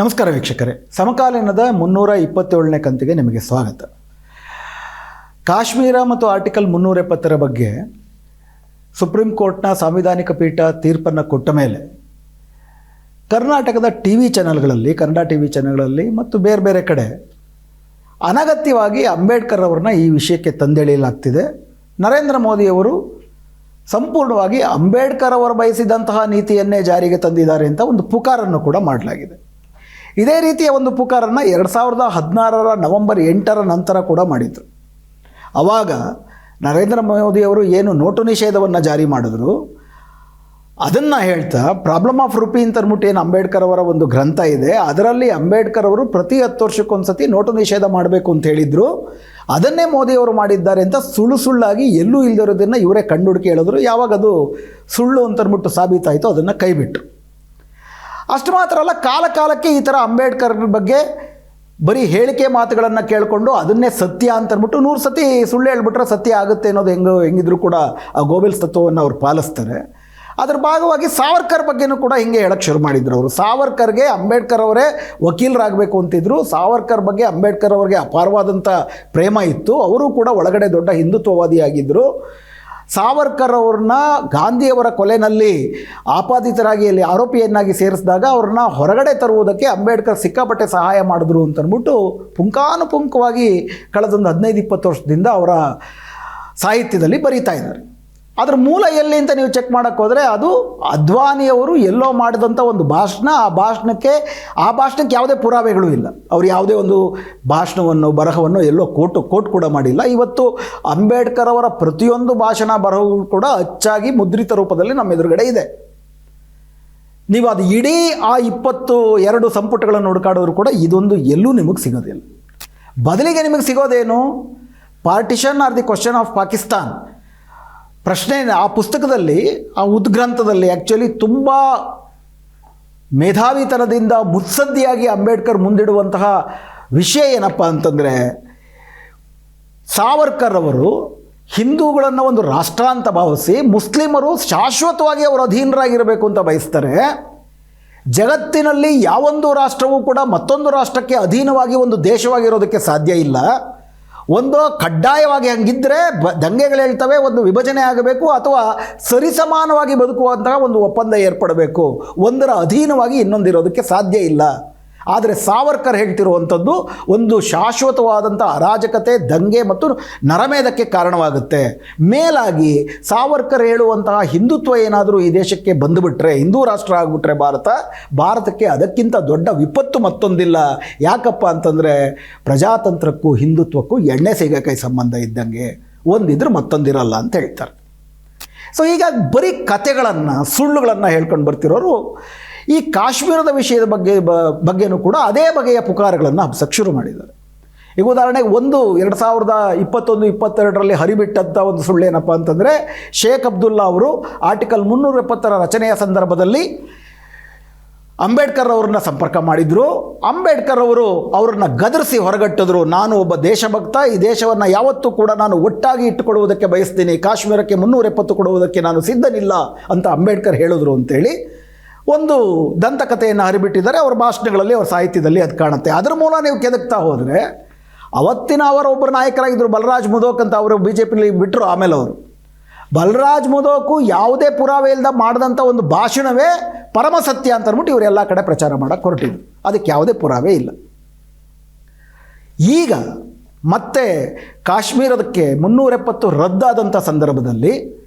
ನಮಸ್ಕಾರ ವೀಕ್ಷಕರೇ. ಸಮಕಾಲೀನದ ಮುನ್ನೂರ ಇಪ್ಪತ್ತೇಳನೇ ಕಂತಿಗೆ ನಿಮಗೆ ಸ್ವಾಗತ. ಕಾಶ್ಮೀರ ಮತ್ತು ಆರ್ಟಿಕಲ್ ಮುನ್ನೂರ ಎಪ್ಪತ್ತರ ಬಗ್ಗೆ ಸುಪ್ರೀಂ ಕೋರ್ಟ್ನ ಸಾಂವಿಧಾನಿಕ ಪೀಠ ತೀರ್ಪನ್ನು ಕೊಟ್ಟ ಮೇಲೆ ಕರ್ನಾಟಕದ ಟಿ ವಿ ಚಾನೆಲ್ಗಳಲ್ಲಿ, ಕನ್ನಡ ಟಿ ವಿ ಚಾನೆಲ್ಗಳಲ್ಲಿ ಮತ್ತು ಬೇರೆ ಬೇರೆ ಕಡೆ ಅನಗತ್ಯವಾಗಿ ಅಂಬೇಡ್ಕರ್ ಅವರನ್ನ ಈ ವಿಷಯಕ್ಕೆ ತಂದೆಳೆಯಲಾಗ್ತಿದೆ. ನರೇಂದ್ರ ಮೋದಿಯವರು ಸಂಪೂರ್ಣವಾಗಿ ಅಂಬೇಡ್ಕರ್ ಅವರು ಬಯಸಿದಂತಹ ನೀತಿಯನ್ನೇ ಜಾರಿಗೆ ತಂದಿದ್ದಾರೆ ಅಂತ ಒಂದು ಪುಕಾರನ್ನು ಕೂಡ ಮಾಡಲಾಗಿದೆ. ಇದೇ ರೀತಿಯ ಒಂದು ಪುಕಾರನ್ನು ಎರಡು ಸಾವಿರದ ಹದಿನಾರರ ನವಂಬರ್ ಎಂಟರ ನಂತರ ಕೂಡ ಮಾಡಿದರು. ಆವಾಗ ನರೇಂದ್ರ ಮೋದಿಯವರು ಏನು ನೋಟು ನಿಷೇಧವನ್ನು ಜಾರಿ ಮಾಡಿದ್ರು, ಅದನ್ನು ಹೇಳ್ತಾ ಪ್ರಾಬ್ಲಮ್ ಆಫ್ ರುಪಿ ಅಂತ ಅಂದ್ಬಿಟ್ಟು ಏನು ಅಂಬೇಡ್ಕರ್ ಅವರ ಒಂದು ಗ್ರಂಥ ಇದೆ, ಅದರಲ್ಲಿ ಅಂಬೇಡ್ಕರ್ ಅವರು ಪ್ರತಿ ಹತ್ತು ವರ್ಷಕ್ಕೊಂದ್ಸತಿ ನೋಟು ನಿಷೇಧ ಮಾಡಬೇಕು ಅಂತ ಹೇಳಿದರು. ಅದನ್ನೇ ಮೋದಿಯವರು ಮಾಡಿದ್ದಾರೆ ಅಂತ ಸುಳ್ಳು ಸುಳ್ಳಾಗಿ ಎಲ್ಲೂ ಇಲ್ಲದಿರೋದನ್ನು ಇವರೇ ಕಂಡುಹುಡುಕಿ ಹೇಳಿದ್ರು. ಯಾವಾಗ ಅದು ಸುಳ್ಳು ಅಂತ ಅಂದ್ಬಿಟ್ಟು ಸಾಬೀತಾಯಿತು ಅದನ್ನು ಕೈಬಿಟ್ರು. ಅಷ್ಟು ಮಾತ್ರ ಅಲ್ಲ, ಕಾಲ ಕಾಲಕ್ಕೆ ಈ ಥರ ಅಂಬೇಡ್ಕರ್ ಬಗ್ಗೆ ಬರೀ ಹೇಳಿಕೆ ಮಾತುಗಳನ್ನು ಕೇಳಿಕೊಂಡು ಅದನ್ನೇ ಸತ್ಯ ಅಂತ ಅಂದ್ಬಿಟ್ಟು ನೂರು ಸತಿ ಸುಳ್ಳು ಹೇಳ್ಬಿಟ್ರೆ ಸತ್ಯ ಆಗುತ್ತೆ ಅನ್ನೋದು ಹೆಂಗೋ ಹೆಂಗಿದ್ರು ಕೂಡ ಆ ಗೋವಿಲ್ ತತ್ವವನ್ನು ಅವ್ರು ಪಾಲಿಸ್ತಾರೆ. ಅದರ ಭಾಗವಾಗಿ ಸಾವರ್ಕರ್ ಬಗ್ಗೆನೂ ಕೂಡ ಹಿಂಗೆ ಹೇಳಕ್ಕೆ ಶುರು ಮಾಡಿದ್ರು ಅವರು. ಸಾವರ್ಕರ್ಗೆ ಅಂಬೇಡ್ಕರ್ ಅವರೇ ವಕೀಲರಾಗಬೇಕು ಅಂತಿದ್ರು. ಸಾವರ್ಕರ್ ಬಗ್ಗೆ ಅಂಬೇಡ್ಕರ್ ಅವರಿಗೆ ಅಪಾರವಾದಂಥ ಪ್ರೇಮ ಇತ್ತು. ಅವರು ಕೂಡ ಒಳಗಡೆ ದೊಡ್ಡ ಹಿಂದುತ್ವವಾದಿಯಾಗಿದ್ದರು ಸಾವರ್ಕರ್ ಅವ್ರನ್ನ ಗಾಂಧಿಯವರ ಕೊಲೆನಲ್ಲಿ ಆಪಾದಿತರಾಗಿ ಅಲ್ಲಿ ಆರೋಪಿಯನ್ನಾಗಿ ಸೇರಿಸಿದಾಗ ಅವ್ರನ್ನ ಹೊರಗಡೆ ತರುವುದಕ್ಕೆ ಅಂಬೇಡ್ಕರ್ ಸಿಕ್ಕಾಪಟ್ಟೆ ಸಹಾಯ ಮಾಡಿದ್ರು ಅಂತ ಪುಂಕಾನುಪುಂಕವಾಗಿ ಕಳೆದೊಂದು ಹದಿನೈದು ಇಪ್ಪತ್ತು ವರ್ಷದಿಂದ ಅವರ ಸಾಹಿತ್ಯದಲ್ಲಿ ಬರೀತಾ ಇದ್ದಾರೆ. ಅದ್ರ ಮೂಲ ಎಲ್ಲಿ ಅಂತ ನೀವು ಚೆಕ್ ಮಾಡೋಕ್ಕೆ ಹೋದರೆ ಅದು ಅದ್ವಾನಿಯವರು ಎಲ್ಲೋ ಮಾಡಿದಂಥ ಒಂದು ಭಾಷಣ. ಆ ಭಾಷಣಕ್ಕೆ ಆ ಭಾಷಣಕ್ಕೆ ಯಾವುದೇ ಪುರಾವೆಗಳು ಇಲ್ಲ. ಅವ್ರು ಯಾವುದೇ ಒಂದು ಭಾಷಣವನ್ನು, ಬರಹವನ್ನು ಎಲ್ಲೋ ಕೋಟು ಕೋಟ್ ಕೂಡ ಮಾಡಿಲ್ಲ. ಇವತ್ತು ಅಂಬೇಡ್ಕರ್ ಅವರ ಪ್ರತಿಯೊಂದು ಭಾಷಣ ಬರಹಗಳು ಕೂಡ ಅಚ್ಚಾಗಿ ಮುದ್ರಿತ ರೂಪದಲ್ಲಿ ನಮ್ಮ ಎದುರುಗಡೆ ಇದೆ. ನೀವು ಅದು ಇಡೀ ಆ ಇಪ್ಪತ್ತು ಎರಡು ಸಂಪುಟಗಳನ್ನು ಹುಡುಕಾಡಿದ್ರು ಕೂಡ ಇದೊಂದು ಎಲ್ಲೂ ನಿಮಗೆ ಸಿಗೋದಿಲ್ಲ. ಬದಲಿಗೆ ನಿಮಗೆ ಸಿಗೋದೇನು? Partition or the question of Pakistan ಪ್ರಶ್ನೆ ಆ ಪುಸ್ತಕದಲ್ಲಿ, ಆ ಉದ್ಗ್ರಂಥದಲ್ಲಿ ಆ್ಯಕ್ಚುಲಿ ತುಂಬ ಮೇಧಾವಿತನದಿಂದ ಮುತ್ಸದ್ದಿಯಾಗಿ ಅಂಬೇಡ್ಕರ್ ಮುಂದಿಡುವಂತಹ ವಿಷಯ ಏನಪ್ಪ ಅಂತಂದರೆ, ಸಾವರ್ಕರ್ ಅವರು ಹಿಂದೂಗಳನ್ನು ಒಂದು ರಾಷ್ಟ್ರ ಅಂತ ಭಾವಿಸಿ ಮುಸ್ಲಿಮರು ಶಾಶ್ವತವಾಗಿ ಅವರ ಅಧೀನರಾಗಿರಬೇಕು ಅಂತ ಬಯಸ್ತಾರೆ. ಜಗತ್ತಿನಲ್ಲಿ ಯಾವೊಂದು ರಾಷ್ಟ್ರವೂ ಕೂಡ ಮತ್ತೊಂದು ರಾಷ್ಟ್ರಕ್ಕೆ ಅಧೀನವಾಗಿ ಒಂದು ದೇಶವಾಗಿರೋದಕ್ಕೆ ಸಾಧ್ಯ ಇಲ್ಲ. ಒಂದು ಕಡ್ಡಾಯವಾಗಿ ಹಂಗಿದ್ದರೆ ಬ, ದಂಗೆಗಳು ಹೇಳ್ತವೆ, ಒಂದು ವಿಭಜನೆ ಆಗಬೇಕು ಅಥವಾ ಸರಿಸಮಾನವಾಗಿ ಬದುಕುವಂತಹ ಒಂದು ಒಪ್ಪಂದ ಏರ್ಪಡಬೇಕು. ಒಂದರ ಅಧೀನವಾಗಿ ಇನ್ನೊಂದಿರೋದಕ್ಕೆ ಸಾಧ್ಯ ಇಲ್ಲ. ಆದರೆ ಸಾವರ್ಕರ್ ಹೇಳ್ತಿರುವಂಥದ್ದು ಒಂದು ಶಾಶ್ವತವಾದಂಥ ಅರಾಜಕತೆ, ದಂಗೆ ಮತ್ತು ನರಮೇಧಕ್ಕೆ ಕಾರಣವಾಗುತ್ತೆ. ಮೇಲಾಗಿ ಸಾವರ್ಕರ್ ಹೇಳುವಂತಹ ಹಿಂದುತ್ವ ಏನಾದರೂ ಈ ದೇಶಕ್ಕೆ ಬಂದುಬಿಟ್ರೆ, ಹಿಂದೂ ರಾಷ್ಟ್ರ ಆಗಿಬಿಟ್ರೆ ಭಾರತ, ಭಾರತಕ್ಕೆ ಅದಕ್ಕಿಂತ ದೊಡ್ಡ ವಿಪತ್ತು ಮತ್ತೊಂದಿಲ್ಲ. ಯಾಕಪ್ಪ ಅಂತಂದರೆ ಪ್ರಜಾತಂತ್ರಕ್ಕೂ ಹಿಂದುತ್ವಕ್ಕೂ ಎಣ್ಣೆ ಸಿಗಕ್ಕೆ ಸಂಬಂಧ ಇದ್ದಂಗೆ. ಒಂದಿದ್ರೂ ಮತ್ತೊಂದಿರಲ್ಲ ಅಂತ ಹೇಳ್ತಾರೆ. ಸೊ ಈಗ ಬರೀ ಕತೆಗಳನ್ನು, ಸುಳ್ಳುಗಳನ್ನು ಹೇಳ್ಕೊಂಡು ಬರ್ತಿರೋರು ಈ ಕಾಶ್ಮೀರದ ವಿಷಯದ ಬಗ್ಗೆ, ಬ, ಬಗ್ಗೆನೂ ಕೂಡ ಅದೇ ಬಗೆಯ ಪುಕಾರಗಳನ್ನು ಹಬ್ಸಕ್ಕೆ ಶುರು ಮಾಡಿದ್ದಾರೆ. ಈಗ ಉದಾಹರಣೆಗೆ ಒಂದು ಎರಡು ಸಾವಿರದ ಇಪ್ಪತ್ತೊಂದು, ಇಪ್ಪತ್ತೆರಡರಲ್ಲಿ ಹರಿಬಿಟ್ಟಂಥ ಒಂದು ಸುಳ್ಳೇನಪ್ಪ ಅಂತಂದರೆ, ಶೇಖ್ ಅಬ್ದುಲ್ಲಾ ಅವರು ಆರ್ಟಿಕಲ್ ಮುನ್ನೂರ ಎಪ್ಪತ್ತರ ರಚನೆಯ ಸಂದರ್ಭದಲ್ಲಿ ಅಂಬೇಡ್ಕರ್ ಅವ್ರನ್ನ ಸಂಪರ್ಕ ಮಾಡಿದರು. ಅಂಬೇಡ್ಕರ್ ಅವರು ಅವ್ರನ್ನ ಗದರಿಸಿ ಹೊರಗಟ್ಟಿದ್ರು. ನಾನು ಒಬ್ಬ ದೇಶಭಕ್ತ, ಈ ದೇಶವನ್ನು ಯಾವತ್ತೂ ಕೂಡ ನಾನು ಒಟ್ಟಾಗಿ ಇಟ್ಟುಕೊಡುವುದಕ್ಕೆ ಬಯಸ್ತೀನಿ. ಕಾಶ್ಮೀರಕ್ಕೆ ಮುನ್ನೂರ ಎಪ್ಪತ್ತು ಕೊಡುವುದಕ್ಕೆ ನಾನು ಸಿದ್ಧನಿಲ್ಲ ಅಂತ ಅಂಬೇಡ್ಕರ್ ಹೇಳಿದ್ರು ಅಂತೇಳಿ ಒಂದು ದಂತಕಥೆಯನ್ನು ಹರಿಬಿಟ್ಟಿದ್ದಾರೆ, ಅವ್ರ ಭಾಷಣಗಳಲ್ಲಿ, ಅವ್ರ ಸಾಹಿತ್ಯದಲ್ಲಿ ಅದು ಕಾಣುತ್ತೆ. ಅದರ ಮೂಲ ನೀವು ಕೆದಕ್ತಾ ಹೋದರೆ, ಅವತ್ತಿನ ಅವರ ಒಬ್ಬರು ನಾಯಕರಾಗಿದ್ದರು ಬಲರಾಜ್ ಮುದೋಕ್ ಅಂತ ಅವರು ಬಿ ಜೆ ಪಿಲಿ ಬಿಟ್ಟರು ಆಮೇಲೆ ಅವರು. ಬಲರಾಜ್ ಮುದೋಕು ಯಾವುದೇ ಪುರಾವೆ ಇಲ್ಲದ ಮಾಡಿದಂಥ ಒಂದು ಭಾಷಣವೇ ಪರಮ ಸತ್ಯ ಅಂತ ಅಂದ್ಬಿಟ್ಟು ಇವರೆಲ್ಲ ಕಡೆ ಪ್ರಚಾರ ಮಾಡೋಕ್ಕೆ ಹೊರಟಿದ್ರು. ಅದಕ್ಕೆ ಯಾವುದೇ ಪುರಾವೆ ಇಲ್ಲ. ಈಗ ಮತ್ತೆ ಕಾಶ್ಮೀರದಕ್ಕೆ ಮುನ್ನೂರ ಎಪ್ಪತ್ತು ರದ್ದಾದಂಥ ಸಂದರ್ಭದಲ್ಲಿ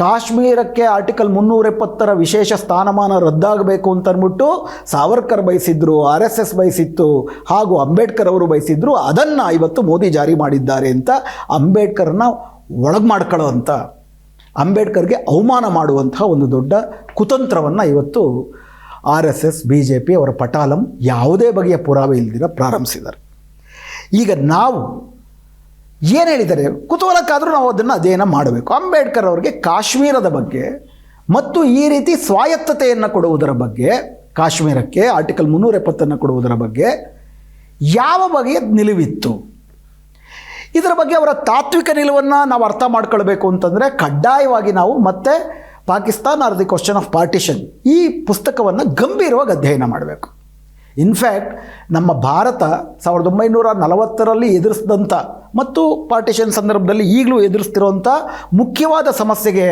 ಕಾಶ್ಮೀರಕ್ಕೆ ಆರ್ಟಿಕಲ್ ಮುನ್ನೂರ ಎಪ್ಪತ್ತರ ವಿಶೇಷ ಸ್ಥಾನಮಾನ ರದ್ದಾಗಬೇಕು ಅಂತ ಅಂದ್ಬಿಟ್ಟು ಸಾವರ್ಕರ್ ಬಯಸಿದ್ರು, ಆರ್ ಎಸ್ ಎಸ್ ಬಯಸಿತ್ತು, ಹಾಗೂ ಅಂಬೇಡ್ಕರ್ ಅವರು ಬಯಸಿದ್ರು, ಅದನ್ನು ಇವತ್ತು ಮೋದಿ ಜಾರಿ ಮಾಡಿದ್ದಾರೆ ಅಂತ ಅಂಬೇಡ್ಕರ್ನ ಒಳಗೆ ಮಾಡ್ಕೊಳ್ಳೋ ಅಂತ. ಅಂಬೇಡ್ಕರ್ಗೆ ಅವಮಾನ ಮಾಡುವಂತಹ ಒಂದು ದೊಡ್ಡ ಕುತಂತ್ರವನ್ನು ಇವತ್ತು R S S, B J P ಅವರ ಪಟಾಲಂ ಯಾವುದೇ ಬಗೆಯ ಪುರಾವೆ ಇಲ್ದಿರ ಪ್ರಾರಂಭಿಸಿದ್ದಾರೆ. ಈಗ ನಾವು ಏನು ಹೇಳಿದ್ದಾರೆ? ಕುತೂಹಲಕ್ಕಾದರೂ ನಾವು ಅದನ್ನು ಅಧ್ಯಯನ ಮಾಡಬೇಕು. ಅಂಬೇಡ್ಕರ್ ಅವರಿಗೆ ಕಾಶ್ಮೀರದ ಬಗ್ಗೆ ಮತ್ತು ಈ ರೀತಿ ಸ್ವಾಯತ್ತತೆಯನ್ನು ಕೊಡುವುದರ ಬಗ್ಗೆ, ಕಾಶ್ಮೀರಕ್ಕೆ ಆರ್ಟಿಕಲ್ ಮುನ್ನೂರ ಎಪ್ಪತ್ತನ್ನು ಕೊಡುವುದರ ಬಗ್ಗೆ ಯಾವ ಬಗೆಯ ನಿಲುವಿತ್ತು? ಇದರ ಬಗ್ಗೆ ಅವರ ತಾತ್ವಿಕ ನಿಲುವನ್ನು ನಾವು ಅರ್ಥ ಮಾಡ್ಕೊಳ್ಬೇಕು ಅಂತಂದರೆ ಕಡ್ಡಾಯವಾಗಿ ನಾವು ಮತ್ತೆ Pakistan or the question of partition ಈ ಪುಸ್ತಕವನ್ನು ಗಂಭೀರವಾಗಿ ಅಧ್ಯಯನ ಮಾಡಬೇಕು. ಇನ್ಫ್ಯಾಕ್ಟ್ ನಮ್ಮ ಭಾರತ ಸಾವಿರದ ಒಂಬೈನೂರ ನಲವತ್ತರಲ್ಲಿ ಎದುರಿಸಿದಂಥ ಮತ್ತು ಪಾರ್ಟಿಷನ್ ಸಂದರ್ಭದಲ್ಲಿ ಈಗಲೂ ಎದುರಿಸ್ತಿರೋಂಥ ಮುಖ್ಯವಾದ ಸಮಸ್ಯೆಗೆ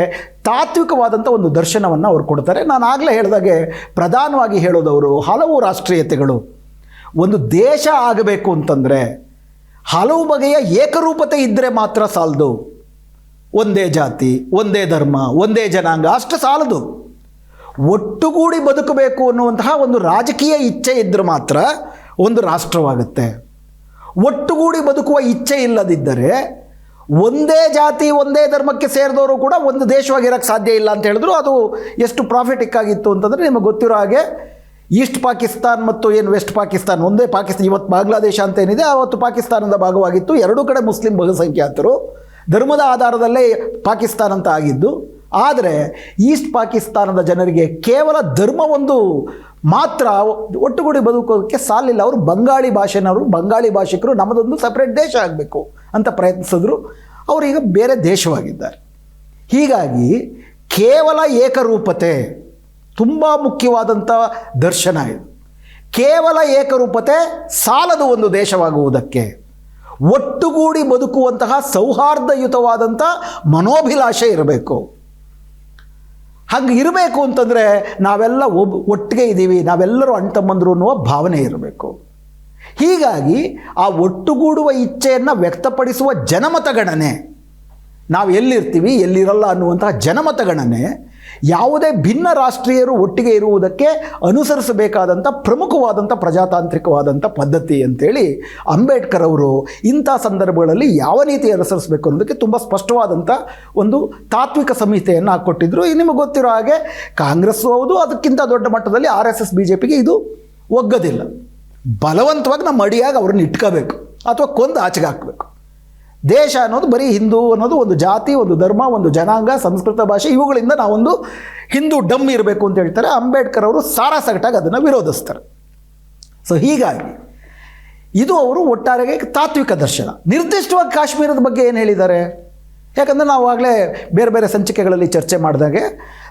ತಾತ್ವಿಕವಾದಂಥ ಒಂದು ದರ್ಶನವನ್ನು ಅವರು ಕೊಡ್ತಾರೆ. ನಾನು ಆಗಲೇ ಹೇಳಿದಾಗೆ ಪ್ರಧಾನವಾಗಿ ಹೇಳೋದವರು ಹಲವು ರಾಷ್ಟ್ರೀಯತೆಗಳು. ಒಂದು ದೇಶ ಆಗಬೇಕು ಅಂತಂದರೆ ಹಲವು ಬಗೆಯ ಏಕರೂಪತೆ ಇದ್ದರೆ ಮಾತ್ರ ಸಾಲದು. ಒಂದೇ ಜಾತಿ, ಒಂದೇ ಧರ್ಮ, ಒಂದೇ ಜನಾಂಗ, ಅಷ್ಟು ಸಾಲದು. ಒಟ್ಟುಗೂಡಿ ಬದುಕಬೇಕು ಅನ್ನುವಂತಹ ಒಂದು ರಾಜಕೀಯ ಇಚ್ಛೆ ಇದ್ದರೆ ಮಾತ್ರ ಒಂದು ರಾಷ್ಟ್ರವಾಗುತ್ತೆ. ಒಟ್ಟುಗೂಡಿ ಬದುಕುವ ಇಚ್ಛೆ ಇಲ್ಲದಿದ್ದರೆ ಒಂದೇ ಜಾತಿ, ಒಂದೇ ಧರ್ಮಕ್ಕೆ ಸೇರಿದವರು ಕೂಡ ಒಂದು ದೇಶವಾಗಿರೋಕ್ಕೆ ಸಾಧ್ಯ ಇಲ್ಲ ಅಂತ ಹೇಳಿದ್ರು. ಅದು ಎಷ್ಟು ಪ್ರಾಫಿಟಿಕ್ ಆಗಿತ್ತು ಅಂತಂದರೆ ನಿಮಗೆ ಗೊತ್ತಿರೋ ಹಾಗೆ ಈಸ್ಟ್ ಪಾಕಿಸ್ತಾನ್ ಮತ್ತು ಏನು ವೆಸ್ಟ್ ಪಾಕಿಸ್ತಾನ್, ಒಂದೇ ಪಾಕಿಸ್ತಾನ, ಇವತ್ತು ಬಾಂಗ್ಲಾದೇಶ ಅಂತ ಏನಿದೆ ಆವತ್ತು ಪಾಕಿಸ್ತಾನದ ಭಾಗವಾಗಿತ್ತು. ಎರಡೂ ಕಡೆ ಮುಸ್ಲಿಂ ಬಹುಸಂಖ್ಯಾತರು. ಧರ್ಮದ ಆಧಾರದಲ್ಲೇ ಪಾಕಿಸ್ತಾನ ಅಂತ ಆಗಿದ್ದು. ಆದರೆ ಈಸ್ಟ್ ಪಾಕಿಸ್ತಾನದ ಜನರಿಗೆ ಕೇವಲ ಧರ್ಮ ಒಂದು ಮಾತ್ರ ಒಟ್ಟುಗೂಡಿ ಬದುಕೋದಕ್ಕೆ ಸಾಲಿಲ್ಲ. ಅವರು ಬಂಗಾಳಿ ಭಾಷೆನವರು ಬಂಗಾಳಿ ಭಾಷಿಕರು, ನಮ್ಮದೊಂದು ಸಪ್ರೇಟ್ ದೇಶ ಆಗಬೇಕು ಅಂತ ಪ್ರಯತ್ನಿಸಿದ್ರು. ಅವರೀಗ ಬೇರೆ ದೇಶವಾಗಿದ್ದಾರೆ. ಹೀಗಾಗಿ ಕೇವಲ ಏಕರೂಪತೆ ತುಂಬ ಮುಖ್ಯವಾದಂಥ ದರ್ಶನ ಇದು. ಕೇವಲ ಏಕರೂಪತೆ ಸಾಲದು ಒಂದು ದೇಶವಾಗುವುದಕ್ಕೆ, ಒಟ್ಟುಗೂಡಿ ಬದುಕುವಂತಹ ಸೌಹಾರ್ದಯುತವಾದಂಥ ಮನೋಭಿಲಾಷೆ ಇರಬೇಕು. ಹಾಗೆ ಇರಬೇಕು ಅಂತಂದರೆ ನಾವೆಲ್ಲ ಒಬ್, ಒಟ್ಟಿಗೆ ಇದ್ದೀವಿ, ನಾವೆಲ್ಲರೂ ಅಣ್ಣ ತಮ್ಮಂದರು ಅನ್ನುವ ಭಾವನೆ ಇರಬೇಕು. ಹೀಗಾಗಿ ಆ ಒಟ್ಟುಗೂಡುವ ಇಚ್ಛೆಯನ್ನು ವ್ಯಕ್ತಪಡಿಸುವ ಜನಮತಗಣನೆ ನಾವು ಎಲ್ಲಿರ್ತೀವಿ, ಎಲ್ಲಿರಲ್ಲ ಅನ್ನುವಂತಹ ಜನಮತಗಣನೆ ಯಾವುದೇ ಭಿನ್ನ ರಾಷ್ಟ್ರೀಯರು ಒಟ್ಟಿಗೆ ಇರುವುದಕ್ಕೆ ಅನುಸರಿಸಬೇಕಾದಂಥ ಪ್ರಮುಖವಾದಂಥ ಪ್ರಜಾತಾಂತ್ರಿಕವಾದಂಥ ಪದ್ಧತಿ ಅಂತೇಳಿ ಅಂಬೇಡ್ಕರ್ ಅವರು ಇಂಥ ಸಂದರ್ಭಗಳಲ್ಲಿ ಯಾವ ರೀತಿ ಅನುಸರಿಸಬೇಕು ಅನ್ನೋದಕ್ಕೆ ತುಂಬ ಸ್ಪಷ್ಟವಾದಂಥ ಒಂದು ತಾತ್ವಿಕ ಸಂಹಿತೆಯನ್ನು ಹಾಕ್ಕೊಟ್ಟಿದ್ರು. ನಿಮಗೆ ಗೊತ್ತಿರೋ ಹಾಗೆ ಕಾಂಗ್ರೆಸ್ಸು ಹೌದು, ಅದಕ್ಕಿಂತ ದೊಡ್ಡ ಮಟ್ಟದಲ್ಲಿ R S S, B J ಪಿಗೆ ಇದು ಒಗ್ಗದಿಲ್ಲ. ಬಲವಂತವಾಗಿ ನಮ್ಮ ಅಡಿಯಾಗಿ ಅವ್ರನ್ನ ಇಟ್ಕೋಬೇಕು ಅಥವಾ ಕೊಂದು ಆಚೆಗೆ ಹಾಕಬೇಕು. ದೇಶ ಅನ್ನೋದು ಬರೀ ಹಿಂದೂ ಅನ್ನೋದು ಒಂದು ಜಾತಿ, ಒಂದು ಧರ್ಮ, ಒಂದು ಜನಾಂಗ, ಸಂಸ್ಕೃತ ಭಾಷೆ, ಇವುಗಳಿಂದ ನಾವೊಂದು ಹಿಂದೂ ಡಮ್ ಇರಬೇಕು ಅಂತ ಹೇಳ್ತಾರೆ. ಅಂಬೇಡ್ಕರ್ ಅವರು ಸಾರಾಸಗಟಾಗಿ ಅದನ್ನು ವಿರೋಧಿಸ್ತಾರೆ. ಸೊ ಹೀಗಾಗಿ ಇದು ಅವರು ಒಟ್ಟಾರೆಗೆ ತಾತ್ವಿಕ ದರ್ಶನ. ನಿರ್ದಿಷ್ಟವಾಗಿ ಕಾಶ್ಮೀರದ ಬಗ್ಗೆ ಏನು ಹೇಳಿದ್ದಾರೆ? ಯಾಕಂದರೆ ನಾವು ಆಗಲೇ ಬೇರೆ ಬೇರೆ ಸಂಚಿಕೆಗಳಲ್ಲಿ ಚರ್ಚೆ ಮಾಡಿದಾಗೆ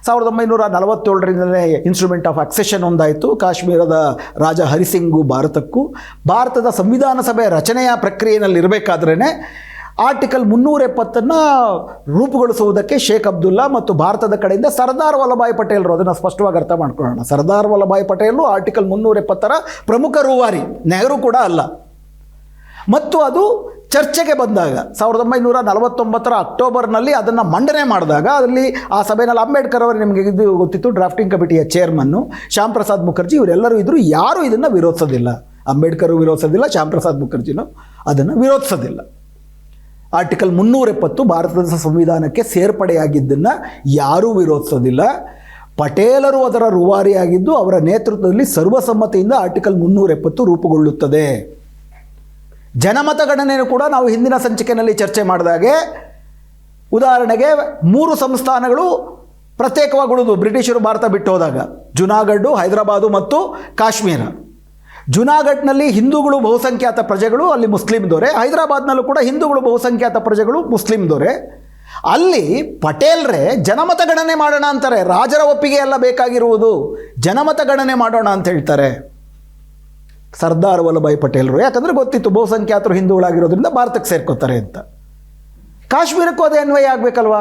ಸಾವಿರದ ಒಂಬೈನೂರ ನಲವತ್ತೇಳರಿಂದಲೇ ಇನ್ಸ್ಟ್ರೂಮೆಂಟ್ ಆಫ್ ಅಕ್ಸೆಷನ್ ಒಂದಾಯಿತು. ಕಾಶ್ಮೀರದ ರಾಜ ಹರಿಸಿಂಗು ಭಾರತಕ್ಕೂ. ಭಾರತದ ಸಂವಿಧಾನ ಸಭೆ ರಚನೆಯ ಪ್ರಕ್ರಿಯೆಯಲ್ಲಿ ಇರಬೇಕಾದ್ರೇ ಆರ್ಟಿಕಲ್ ಮುನ್ನೂರ ಎಪ್ಪತ್ತನ್ನು ರೂಪುಗೊಳಿಸುವುದಕ್ಕೆ ಶೇಖ್ ಅಬ್ದುಲ್ಲಾ ಮತ್ತು ಭಾರತದ ಕಡೆಯಿಂದ ಸರ್ದಾರ್ ವಲ್ಲಭಾಯಿ ಪಟೇಲ್ರು, ಅದನ್ನು ಸ್ಪಷ್ಟವಾಗಿ ಅರ್ಥ ಮಾಡ್ಕೊಳ್ಳೋಣ. ಸರ್ದಾರ್ ವಲ್ಲಭಾಯಿ ಪಟೇಲು ಆರ್ಟಿಕಲ್ ಮುನ್ನೂರ ಎಪ್ಪತ್ತರ ಪ್ರಮುಖ ರೂವಾರಿ, ನೆಹರು ಕೂಡ ಅಲ್ಲ. ಮತ್ತು ಅದು ಚರ್ಚೆಗೆ ಬಂದಾಗ ಸಾವಿರದ ಒಂಬೈನೂರ ನಲವತ್ತೊಂಬತ್ತರ ಅಕ್ಟೋಬರ್ನಲ್ಲಿ ಅದನ್ನು ಮಂಡನೆ ಮಾಡಿದಾಗ ಅದರಲ್ಲಿ ಆ ಸಭೆಯಲ್ಲಿ ಅಂಬೇಡ್ಕರ್ ಅವರು ನಿಮಗೆ ಇದು ಗೊತ್ತಿತ್ತು ಡ್ರಾಫ್ಟಿಂಗ್ ಕಮಿಟಿಯ ಚೇರ್ಮನ್ನು ಶ್ಯಾಮ್ ಪ್ರಸಾದ್ ಮುಖರ್ಜಿ, ಇವರೆಲ್ಲರೂ ಇದ್ದರೂ ಯಾರೂ ಇದನ್ನು ವಿರೋಧಿಸೋದಿಲ್ಲ. ಅಂಬೇಡ್ಕರ್ ವಿರೋಧಿಸೋದಿಲ್ಲ, ಶ್ಯಾಮ್ ಪ್ರಸಾದ್ ಮುಖರ್ಜಿನೂ ಅದನ್ನು ವಿರೋಧಿಸೋದಿಲ್ಲ. ಆರ್ಟಿಕಲ್ ಮುನ್ನೂರ ಎಪ್ಪತ್ತು ಭಾರತದ ಸಂವಿಧಾನಕ್ಕೆ ಸೇರ್ಪಡೆಯಾಗಿದ್ದನ್ನು ಯಾರೂ ವಿರೋಧಿಸೋದಿಲ್ಲ. ಪಟೇಲರು ಅದರ ರೂವಾರಿಯಾಗಿದ್ದು ಅವರ ನೇತೃತ್ವದಲ್ಲಿ ಸರ್ವಸಮ್ಮತಿಯಿಂದ ಆರ್ಟಿಕಲ್ ಮುನ್ನೂರ ಎಪ್ಪತ್ತು ರೂಪುಗೊಳ್ಳುತ್ತದೆ. ಜನಮತಗಣನೆಯನ್ನು ಕೂಡ ನಾವು ಹಿಂದಿನ ಸಂಚಿಕೆಯಲ್ಲಿ ಚರ್ಚೆ ಮಾಡಿದಾಗೆ ಉದಾಹರಣೆಗೆ ಮೂರು ಸಂಸ್ಥಾನಗಳು ಪ್ರತ್ಯೇಕವಾಗಿ ಉಳಿದು, ಬ್ರಿಟಿಷರು ಭಾರತ ಬಿಟ್ಟು ಹೋದಾಗ, ಜುನಾಗಢು, ಹೈದರಾಬಾದು ಮತ್ತು ಕಾಶ್ಮೀರ. ಜುನಾಗಢ್ನಲ್ಲಿ ಹಿಂದೂಗಳು ಬಹುಸಂಖ್ಯಾತ ಪ್ರಜೆಗಳು, ಅಲ್ಲಿ ಮುಸ್ಲಿಂ ದೊರೆ. ಹೈದರಾಬಾದ್ನಲ್ಲೂ ಕೂಡ ಹಿಂದೂಗಳು ಬಹುಸಂಖ್ಯಾತ ಪ್ರಜೆಗಳು, ಮುಸ್ಲಿಂ ದೊರೆ. ಅಲ್ಲಿ ಪಟೇಲ್ರೇ, ಜನಮತ ಗಣನೆ ಮಾಡೋಣ ಅಂತಾರೆ. ರಾಜರ ಒಪ್ಪಿಗೆ ಎಲ್ಲ ಬೇಕಾಗಿರುವುದು. ಜನಮತ ಗಣನೆ ಮಾಡೋಣ ಅಂತ ಹೇಳ್ತಾರೆ. ಸರ್ದಾರ್ ವಲ್ಲಭಾಯ್ ಪಟೇಲ್ರು. ಯಾಕಂದರೆ ಗೊತ್ತಿತ್ತು, ಬಹುಸಂಖ್ಯಾತರು ಹಿಂದೂಗಳಾಗಿರೋದ್ರಿಂದ ಭಾರತಕ್ಕೆ ಸೇರ್ಕೋತಾರೆ ಅಂತ. ಕಾಶ್ಮೀರಕ್ಕೂ ಅದೇ ಅನ್ವಯ ಆಗಬೇಕಲ್ವಾ?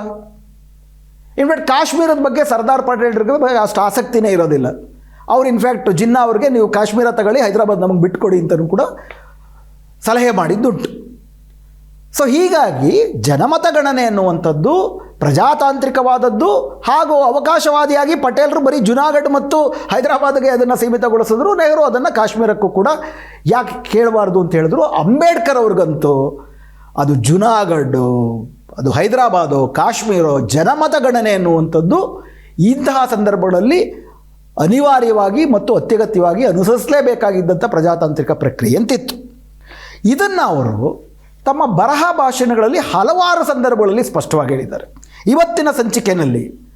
ಇನ್ಫ್ಯಾಕ್ಟ್ ಕಾಶ್ಮೀರದ ಬಗ್ಗೆ ಸರ್ದಾರ್ ಪಟೇಲ್ರಿಗೆ ಅಷ್ಟು ಆಸಕ್ತಿನೇ ಇರೋದಿಲ್ಲ. ಅವ್ರು ಇನ್ಫ್ಯಾಕ್ಟ್ ಜಿನ್ನಾ ಅವ್ರಿಗೆ ನೀವು ಕಾಶ್ಮೀರ ತಗೊಳ್ಳಿ, ಹೈದರಾಬಾದ್ ನಮಗೆ ಬಿಟ್ಕೊಡಿ ಅಂತಲೂ ಕೂಡ ಸಲಹೆ ಮಾಡಿದ್ದುಂಟು ಸೊ ಹೀಗಾಗಿ ಜನಮತಗಣನೆ ಎನ್ನುವಂಥದ್ದು ಪ್ರಜಾತಾಂತ್ರಿಕವಾದದ್ದು ಹಾಗೂ ಅವಕಾಶವಾದಿಯಾಗಿ ಪಟೇಲರು ಬರೀ ಜುನಾಗಢ್ ಮತ್ತು ಹೈದರಾಬಾದ್ಗೆ ಅದನ್ನು ಸೀಮಿತಗೊಳಿಸಿದ್ರು, ನೆಹರು ಅದನ್ನು ಕಾಶ್ಮೀರಕ್ಕೂ ಕೂಡ ಯಾಕೆ ಕೇಳಬಾರ್ದು ಅಂತ ಹೇಳಿದ್ರು. ಅಂಬೇಡ್ಕರ್ ಅವ್ರಿಗಂತೂ ಅದು ಜುನಾಗಢು, ಅದು ಹೈದರಾಬಾದು, ಕಾಶ್ಮೀರ ಜನಮತಗಣನೆ ಎನ್ನುವಂಥದ್ದು ಇಂತಹ ಸಂದರ್ಭಗಳಲ್ಲಿ ಅನಿವಾರ್ಯವಾಗಿ ಮತ್ತು ಅತ್ಯಗತ್ಯವಾಗಿ ಅನುಸರಿಸಲೇಬೇಕಾಗಿದ್ದಂಥ ಪ್ರಜಾತಾಂತ್ರಿಕ ಪ್ರಕ್ರಿಯೆ ಅಂತಿತ್ತು. ಇದನ್ನು ಅವರು ತಮ್ಮ ಬರಹ ಭಾಷಣಗಳಲ್ಲಿ ಹಲವಾರು ಸಂದರ್ಭಗಳಲ್ಲಿ ಸ್ಪಷ್ಟವಾಗಿ ಹೇಳಿದ್ದಾರೆ. ಇವತ್ತಿನ ಸಂಚಿಕೆಯಲ್ಲಿ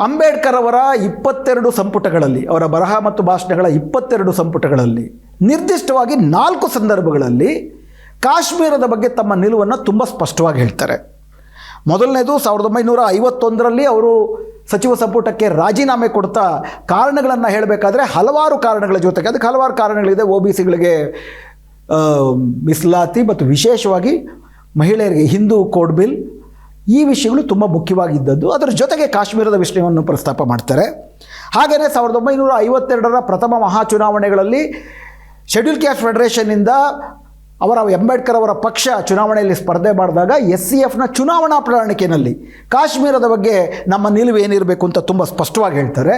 ಅಂಬೇಡ್ಕರ್ ಅವರ ಇಪ್ಪತ್ತೆರಡು ಸಂಪುಟಗಳಲ್ಲಿ, ಅವರ ಬರಹ ಮತ್ತು ಭಾಷಣಗಳ ಇಪ್ಪತ್ತೆರಡು ಸಂಪುಟಗಳಲ್ಲಿ ನಿರ್ದಿಷ್ಟವಾಗಿ ನಾಲ್ಕು ಸಂದರ್ಭಗಳಲ್ಲಿ ಕಾಶ್ಮೀರದ ಬಗ್ಗೆ ತಮ್ಮ ನಿಲುವನ್ನು ತುಂಬ ಸ್ಪಷ್ಟವಾಗಿ ಹೇಳ್ತಾರೆ. ಮೊದಲನೇದು ಸಾವಿರದ ಒಂಬೈನೂರ ಐವತ್ತೊಂದರಲ್ಲಿ ಅವರು ಸಚಿವ ಸಂಪುಟಕ್ಕೆ ರಾಜೀನಾಮೆ ಕೊಡ್ತಾ ಕಾರಣಗಳನ್ನು ಹೇಳಬೇಕಾದ್ರೆ ಹಲವಾರು ಕಾರಣಗಳ ಜೊತೆಗೆ, ಅದಕ್ಕೆ ಹಲವಾರು ಕಾರಣಗಳಿದೆ. ಒ ಬಿ ಸಿಗಳಿಗೆ ಮೀಸಲಾತಿ ಮತ್ತು ವಿಶೇಷವಾಗಿ ಮಹಿಳೆಯರಿಗೆ ಹಿಂದೂ ಕೋಡ್ ಬಿಲ್ ಈ ವಿಷಯಗಳು ತುಂಬ ಮುಖ್ಯವಾಗಿದ್ದದ್ದು. ಅದರ ಜೊತೆಗೆ ಕಾಶ್ಮೀರದ ವಿಷಯವನ್ನು ಪ್ರಸ್ತಾಪ ಮಾಡ್ತಾರೆ. ಹಾಗೆಯೇ ಸಾವಿರದ ಒಂಬೈನೂರ ಐವತ್ತೆರಡರ ಪ್ರಥಮ ಮಹಾಚುನಾವಣೆಗಳಲ್ಲಿ ಶೆಡ್ಯೂಲ್ ಕ್ಯಾಸ್ಟ್ ಫೆಡರೇಷನ್ನಿಂದ ಅವರ ಅಂಬೇಡ್ಕರ್ ಅವರ ಪಕ್ಷ ಚುನಾವಣೆಯಲ್ಲಿ ಸ್ಪರ್ಧೆ ಮಾಡಿದಾಗ ಎಸ್ ಸಿ ಎಫ್ನ ಚುನಾವಣಾ ಪ್ರಣಾಳಿಕೆಯಲ್ಲಿ ಕಾಶ್ಮೀರದ ಬಗ್ಗೆ ನಮ್ಮ ನಿಲುವು ಏನಿರಬೇಕು ಅಂತ ತುಂಬ ಸ್ಪಷ್ಟವಾಗಿ ಹೇಳ್ತಾರೆ.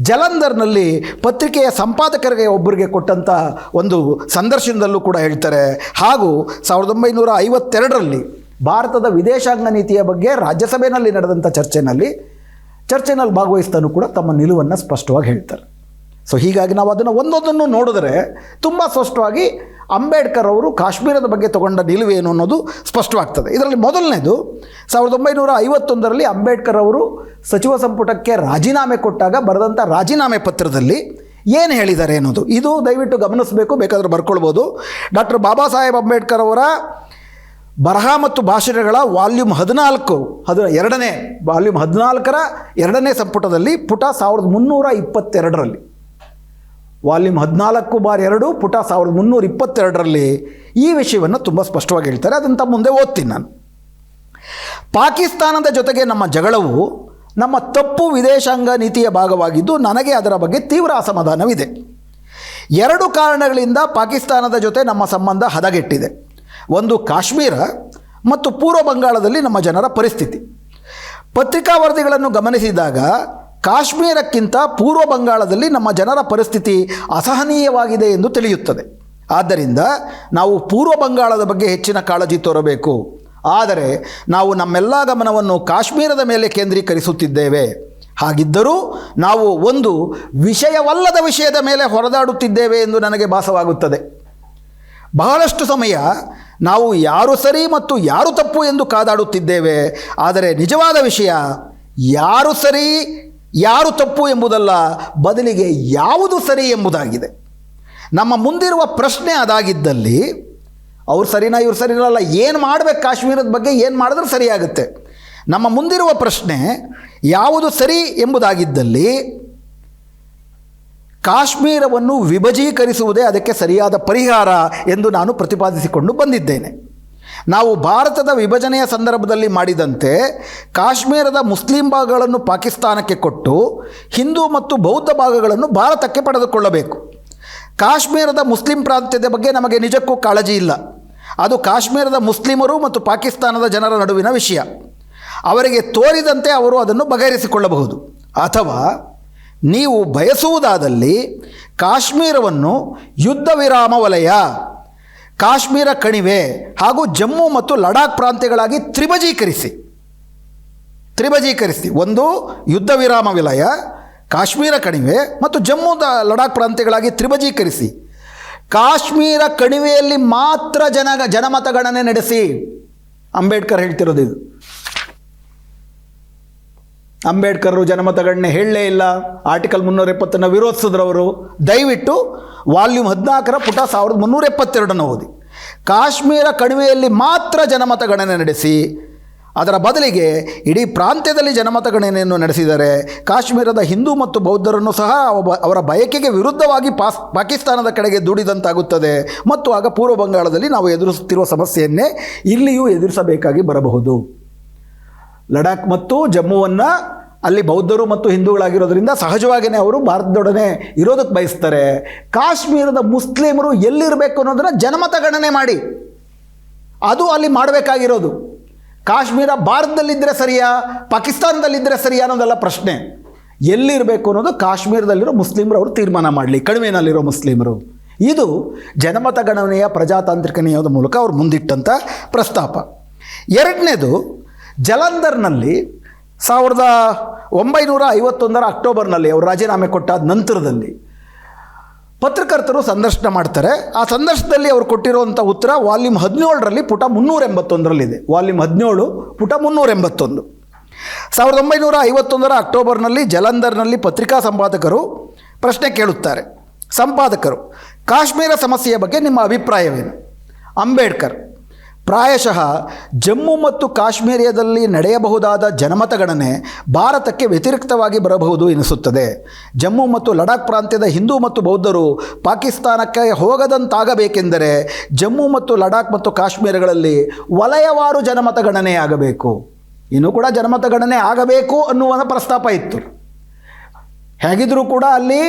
ಜಲಂಧರ್ನಲ್ಲಿ ಪತ್ರಿಕೆಯ ಸಂಪಾದಕರಿಗೆ ಒಬ್ಬರಿಗೆ ಕೊಟ್ಟಂಥ ಒಂದು ಸಂದರ್ಶನದಲ್ಲೂ ಕೂಡ ಹೇಳ್ತಾರೆ. ಹಾಗೂ ಸಾವಿರದ ಒಂಬೈನೂರ ಐವತ್ತೆರಡರಲ್ಲಿ ಭಾರತದ ವಿದೇಶಾಂಗ ನೀತಿಯ ಬಗ್ಗೆ ರಾಜ್ಯಸಭೆಯಲ್ಲಿ ನಡೆದಂಥ ಚರ್ಚೆನಲ್ಲಿ ಚರ್ಚೆನಲ್ಲಿ ಭಾಗವಹಿಸ್ತಾನೂ ಕೂಡ ತಮ್ಮ ನಿಲುವನ್ನು ಸ್ಪಷ್ಟವಾಗಿ ಹೇಳ್ತಾರೆ. ಸೊ ಹೀಗಾಗಿ ನಾವು ಅದನ್ನು ಒಂದೊಂದನ್ನು ನೋಡಿದ್ರೆ ತುಂಬ ಸ್ಪಷ್ಟವಾಗಿ ಅಂಬೇಡ್ಕರ್ ಅವರು ಕಾಶ್ಮೀರದ ಬಗ್ಗೆ ತಗೊಂಡ ನಿಲುವೇನು ಅನ್ನೋದು ಸ್ಪಷ್ಟವಾಗ್ತದೆ. ಇದರಲ್ಲಿ ಮೊದಲನೇದು, ಸಾವಿರದ ಒಂಬೈನೂರ ಐವತ್ತೊಂದರಲ್ಲಿ ಅಂಬೇಡ್ಕರ್ ಅವರು ಸಚಿವ ಸಂಪುಟಕ್ಕೆ ರಾಜೀನಾಮೆ ಕೊಟ್ಟಾಗ ಬರೆದಂಥ ರಾಜೀನಾಮೆ ಪತ್ರದಲ್ಲಿ ಏನು ಹೇಳಿದ್ದಾರೆ ಅನ್ನೋದು. ಇದು ದಯವಿಟ್ಟು ಗಮನಿಸಬೇಕು, ಬೇಕಾದರೆ ಬರ್ಕೊಳ್ಬೋದು. ಡಾಕ್ಟರ್ ಬಾಬಾ ಸಾಹೇಬ್ ಅಂಬೇಡ್ಕರ್ ಅವರ ಬರಹ ಮತ್ತು ಭಾಷಣಗಳ ವಾಲ್ಯೂಮ್ ಹದಿನಾಲ್ಕು ಹದ ಎರಡನೇ ವಾಲ್ಯೂಮ್ ಹದಿನಾಲ್ಕರ ಎರಡನೇ ಸಂಪುಟದಲ್ಲಿ ಪುಟ ಸಾವಿರದ ಮುನ್ನೂರ ಇಪ್ಪತ್ತೆರಡರಲ್ಲಿ. ವಾಲ್ಯೂಮ್ ಹದಿನಾಲ್ಕು ಬಾರ್ ಎರಡು, ಪುಟ ಸಾವಿರದ ಮುನ್ನೂರ ಇಪ್ಪತ್ತೆರಡರಲ್ಲಿ ಈ ವಿಷಯವನ್ನು ತುಂಬ ಸ್ಪಷ್ಟವಾಗಿ ಹೇಳ್ತಾರೆ. ಅದನ್ನು ಮುಂದೆ ಓದ್ತೀನಿ ನಾನು. ಪಾಕಿಸ್ತಾನದ ಜೊತೆಗೆ ನಮ್ಮ ಜಗಳವು ನಮ್ಮ ತಪ್ಪು ವಿದೇಶಾಂಗ ನೀತಿಯ ಭಾಗವಾಗಿದ್ದು ನನಗೆ ಅದರ ಬಗ್ಗೆ ತೀವ್ರ ಅಸಮಾಧಾನವಿದೆ. ಎರಡು ಕಾರಣಗಳಿಂದ ಪಾಕಿಸ್ತಾನದ ಜೊತೆ ನಮ್ಮ ಸಂಬಂಧ ಹದಗೆಟ್ಟಿದೆ. ಒಂದು ಕಾಶ್ಮೀರ ಮತ್ತು ಪೂರ್ವ ಬಂಗಾಳದಲ್ಲಿ ನಮ್ಮ ಜನರ ಪರಿಸ್ಥಿತಿ. ಪತ್ರಿಕಾ ವರದಿಗಳನ್ನು ಗಮನಿಸಿದಾಗ ಕಾಶ್ಮೀರಕ್ಕಿಂತ ಪೂರ್ವ ಬಂಗಾಳದಲ್ಲಿ ನಮ್ಮ ಜನರ ಪರಿಸ್ಥಿತಿ ಅಸಹನೀಯವಾಗಿದೆ ಎಂದು ತಿಳಿಯುತ್ತದೆ. ಆದ್ದರಿಂದ ನಾವು ಪೂರ್ವ ಬಂಗಾಳದ ಬಗ್ಗೆ ಹೆಚ್ಚಿನ ಕಾಳಜಿ ತೋರಬೇಕು. ಆದರೆ ನಾವು ನಮ್ಮೆಲ್ಲ ಗಮನವನ್ನು ಕಾಶ್ಮೀರದ ಮೇಲೆ ಕೇಂದ್ರೀಕರಿಸುತ್ತಿದ್ದೇವೆ. ಹಾಗಿದ್ದರೂ ನಾವು ಒಂದು ವಿಷಯವಲ್ಲದ ವಿಷಯದ ಮೇಲೆ ಹೊರದಾಡುತ್ತಿದ್ದೇವೆ ಎಂದು ನನಗೆ ಭಾಸವಾಗುತ್ತದೆ. ಬಹಳಷ್ಟು ಸಮಯ ನಾವು ಯಾರು ಸರಿ ಮತ್ತು ಯಾರು ತಪ್ಪು ಎಂದು ಕಾದಾಡುತ್ತಿದ್ದೇವೆ. ಆದರೆ ನಿಜವಾದ ವಿಷಯ, ಯಾರು ಸರಿ ಯಾರು ತಪ್ಪು ಎಂಬುದಲ್ಲ, ಬದಲಿಗೆ ಯಾವುದು ಸರಿ ಎಂಬುದಾಗಿದೆ. ನಮ್ಮ ಮುಂದಿರುವ ಪ್ರಶ್ನೆ ಅದಾಗಿದ್ದಲ್ಲಿ, ಅವ್ರು ಸರಿನಾ, ಇವ್ರು ಸರಿನಲ್ಲ ಏನು ಮಾಡಬೇಕು ಕಾಶ್ಮೀರದ ಬಗ್ಗೆ, ಏನು ಮಾಡಿದ್ರೂ ಸರಿಯಾಗುತ್ತೆ. ನಮ್ಮ ಮುಂದಿರುವ ಪ್ರಶ್ನೆ, ಯಾವುದು ಸರಿ ಎಂಬುದಾಗಿದ್ದಲ್ಲಿ, ಕಾಶ್ಮೀರವನ್ನು ವಿಭಜೀಕರಿಸುವುದೇ ಅದಕ್ಕೆ ಸರಿಯಾದ ಪರಿಹಾರ ಎಂದು ನಾನು ಪ್ರತಿಪಾದಿಸಿಕೊಂಡು ಬಂದಿದ್ದೇನೆ. ನಾವು ಭಾರತದ ವಿಭಜನೆಯ ಸಂದರ್ಭದಲ್ಲಿ ಮಾಡಿದಂತೆ ಕಾಶ್ಮೀರದ ಮುಸ್ಲಿಂ ಭಾಗಗಳನ್ನು ಪಾಕಿಸ್ತಾನಕ್ಕೆ ಕೊಟ್ಟು ಹಿಂದೂ ಮತ್ತು ಬೌದ್ಧ ಭಾಗಗಳನ್ನು ಭಾರತಕ್ಕೆ ಪಡೆದುಕೊಳ್ಳಬೇಕು. ಕಾಶ್ಮೀರದ ಮುಸ್ಲಿಂ ಪ್ರಾಂತ್ಯದ ಬಗ್ಗೆ ನಮಗೆ ನಿಜಕ್ಕೂ ಕಾಳಜಿ ಇಲ್ಲ. ಅದು ಕಾಶ್ಮೀರದ ಮುಸ್ಲಿಮರು ಮತ್ತು ಪಾಕಿಸ್ತಾನದ ಜನರ ನಡುವಿನ ವಿಷಯ. ಅವರಿಗೆ ತೋರಿದಂತೆ ಅವರು ಅದನ್ನು ಬಗೆಹರಿಸಿಕೊಳ್ಳಬಹುದು. ಅಥವಾ ನೀವು ಬಯಸುವುದಾದಲ್ಲಿ ಕಾಶ್ಮೀರವನ್ನು ಯುದ್ಧ ವಿರಾಮ ವಲಯ ಕಾಶ್ಮೀರ ಕಣಿವೆ ಹಾಗೂ ಜಮ್ಮು ಮತ್ತು ಲಡಾಖ್ ಪ್ರಾಂತ್ಯಗಳಾಗಿ ತ್ರಿಭಜೀಕರಿಸಿ. ತ್ರಿಭಜೀಕರಿಸಿ. ಒಂದು, ಯುದ್ಧ ವಿರಾಮ ವಿಲಯ ಕಾಶ್ಮೀರ ಕಣಿವೆ ಮತ್ತು ಜಮ್ಮು ಲಡಾಖ್ ಪ್ರಾಂತ್ಯಗಳಾಗಿ ತ್ರಿಭಜೀಕರಿಸಿ. ಕಾಶ್ಮೀರ ಕಣಿವೆಯಲ್ಲಿ ಮಾತ್ರ ಜನ, ಜನಮತಗಣನೆ ನಡೆಸಿ. ಅಂಬೇಡ್ಕರ್ ಹೇಳ್ತಿರೋದು ಇದು. ಅಂಬೇಡ್ಕರ್ ಜನಮತಗಣನೆ ಹೇಳಲೇ ಇಲ್ಲ. ಆರ್ಟಿಕಲ್ ಮುನ್ನೂರ ಎಪ್ಪತ್ತನ್ನು ವಿರೋಧಿಸಿದ್ರವರು ದಯವಿಟ್ಟು ವಾಲ್ಯೂಮ್ ಹದಿನಾಲ್ಕರ ಪುಟ ಸಾವಿರದ ಮುನ್ನೂರ ಎಪ್ಪತ್ತೆರಡನ್ನು ಓದಿ. ಕಾಶ್ಮೀರ ಕಣಿವೆಯಲ್ಲಿ ಮಾತ್ರ ಜನಮತಗಣನೆ ನಡೆಸಿ. ಅದರ ಬದಲಿಗೆ ಇಡೀ ಪ್ರಾಂತ್ಯದಲ್ಲಿ ಜನಮತಗಣನೆಯನ್ನು ನಡೆಸಿದರೆ ಕಾಶ್ಮೀರದ ಹಿಂದೂ ಮತ್ತು ಬೌದ್ಧರನ್ನು ಸಹ ಅವ- ಅವರ ಬಯಕೆಗೆ ವಿರುದ್ಧವಾಗಿ ಪಾಸ್, ಪಾಕಿಸ್ತಾನದ ಕಡೆಗೆ ದುಡಿದಂತಾಗುತ್ತದೆ. ಮತ್ತು ಆಗ ಪೂರ್ವ ಬಂಗಾಳದಲ್ಲಿ ನಾವು ಎದುರಿಸುತ್ತಿರುವ ಸಮಸ್ಯೆಯನ್ನೇ ಇಲ್ಲಿಯೂ ಎದುರಿಸಬೇಕಾಗಿ ಬರಬಹುದು. ಲಡಾಖ್ ಮತ್ತು ಜಮ್ಮುವನ್ನು ಅಲ್ಲಿ ಬೌದ್ಧರು ಮತ್ತು ಹಿಂದೂಗಳಾಗಿರೋದ್ರಿಂದ ಸಹಜವಾಗಿಯೇ ಅವರು ಭಾರತದೊಡನೆ ಇರೋದಕ್ಕೆ ಬಯಸ್ತಾರೆ. ಕಾಶ್ಮೀರದ ಮುಸ್ಲಿಮರು ಎಲ್ಲಿರಬೇಕು ಅನ್ನೋದನ್ನು ಜನಮತ ಗಣನೆ ಮಾಡಿ. ಅದು ಅಲ್ಲಿ ಮಾಡಬೇಕಾಗಿರೋದು. ಕಾಶ್ಮೀರ ಭಾರತದಲ್ಲಿದ್ದರೆ ಸರಿಯಾ ಪಾಕಿಸ್ತಾನದಲ್ಲಿದ್ದರೆ ಸರಿಯಾ ಅನ್ನೋದೆಲ್ಲ ಪ್ರಶ್ನೆ. ಎಲ್ಲಿರಬೇಕು ಅನ್ನೋದು ಕಾಶ್ಮೀರದಲ್ಲಿರೋ ಮುಸ್ಲಿಮರು ಅವರು ತೀರ್ಮಾನ ಮಾಡಲಿ. ಕಣಿವೆನಲ್ಲಿರೋ ಮುಸ್ಲಿಮರು. ಇದು ಜನಮತ ಗಣನೆಯ ಪ್ರಜಾತಾಂತ್ರಿಕ ನಿಯಮದ ಮೂಲಕ ಅವರು ಮುಂದಿಟ್ಟಂಥ ಪ್ರಸ್ತಾಪ. ಎರಡನೇದು ಜಲಂಧರ್ನಲ್ಲಿ ಸಾವಿರದ ಒಂಬೈನೂರ ಐವತ್ತೊಂದರ ಅಕ್ಟೋಬರ್ನಲ್ಲಿ ಅವರು ರಾಜೀನಾಮೆ ಕೊಟ್ಟಾದ ನಂತರದಲ್ಲಿ ಪತ್ರಕರ್ತರು ಸಂದರ್ಶನ ಮಾಡ್ತಾರೆ. ಆ ಸಂದರ್ಶನದಲ್ಲಿ ಅವರು ಕೊಟ್ಟಿರುವಂಥ ಉತ್ತರ ವಾಲ್ಯೂಮ್ ಹದಿನೇಳರಲ್ಲಿ ಪುಟ ಮುನ್ನೂರ ಎಂಬತ್ತೊಂದರಲ್ಲಿದೆ. ವಾಲ್ಯೂಮ್ ಹದಿನೇಳು, ಪುಟ ಮುನ್ನೂರ ಎಂಬತ್ತೊಂದು. ಸಾವಿರದ ಒಂಬೈನೂರ ಐವತ್ತೊಂದರ ಅಕ್ಟೋಬರ್ನಲ್ಲಿ ಜಲಂಧರ್ನಲ್ಲಿ ಪತ್ರಿಕಾ ಸಂಪಾದಕರು ಪ್ರಶ್ನೆ ಕೇಳುತ್ತಾರೆ. ಸಂಪಾದಕರು, ಕಾಶ್ಮೀರ ಸಮಸ್ಯೆಯ ಬಗ್ಗೆ ನಿಮ್ಮ ಅಭಿಪ್ರಾಯವೇನು? ಅಂಬೇಡ್ಕರ್ ಪ್ರಾಯಶಃ ಜಮ್ಮು ಮತ್ತು ಕಾಶ್ಮೀರದಲ್ಲಿ ನಡೆಯಬಹುದಾದ ಜನಮತಗಣನೆ ಭಾರತಕ್ಕೆ ವ್ಯತಿರಿಕ್ತವಾಗಿ ಬರಬಹುದು ಎನಿಸುತ್ತದೆ. ಜಮ್ಮು ಮತ್ತು ಲಡಾಖ್ ಪ್ರಾಂತ್ಯದ ಹಿಂದೂ ಮತ್ತು ಬೌದ್ಧರು ಪಾಕಿಸ್ತಾನಕ್ಕೆ ಹೋಗದಂತಾಗಬೇಕೆಂದರೆ ಜಮ್ಮು ಮತ್ತು ಲಡಾಖ್ ಮತ್ತು ಕಾಶ್ಮೀರಗಳಲ್ಲಿ ವಲಯವಾರು ಜನಮತಗಣನೆಯಾಗಬೇಕು. ಇನ್ನೂ ಕೂಡ ಜನಮತಗಣನೆ ಆಗಬೇಕು ಅನ್ನುವ ಪ್ರಸ್ತಾಪ ಇತ್ತು. ಹೇಗಿದ್ರೂ ಕೂಡ ಅಲ್ಲಿ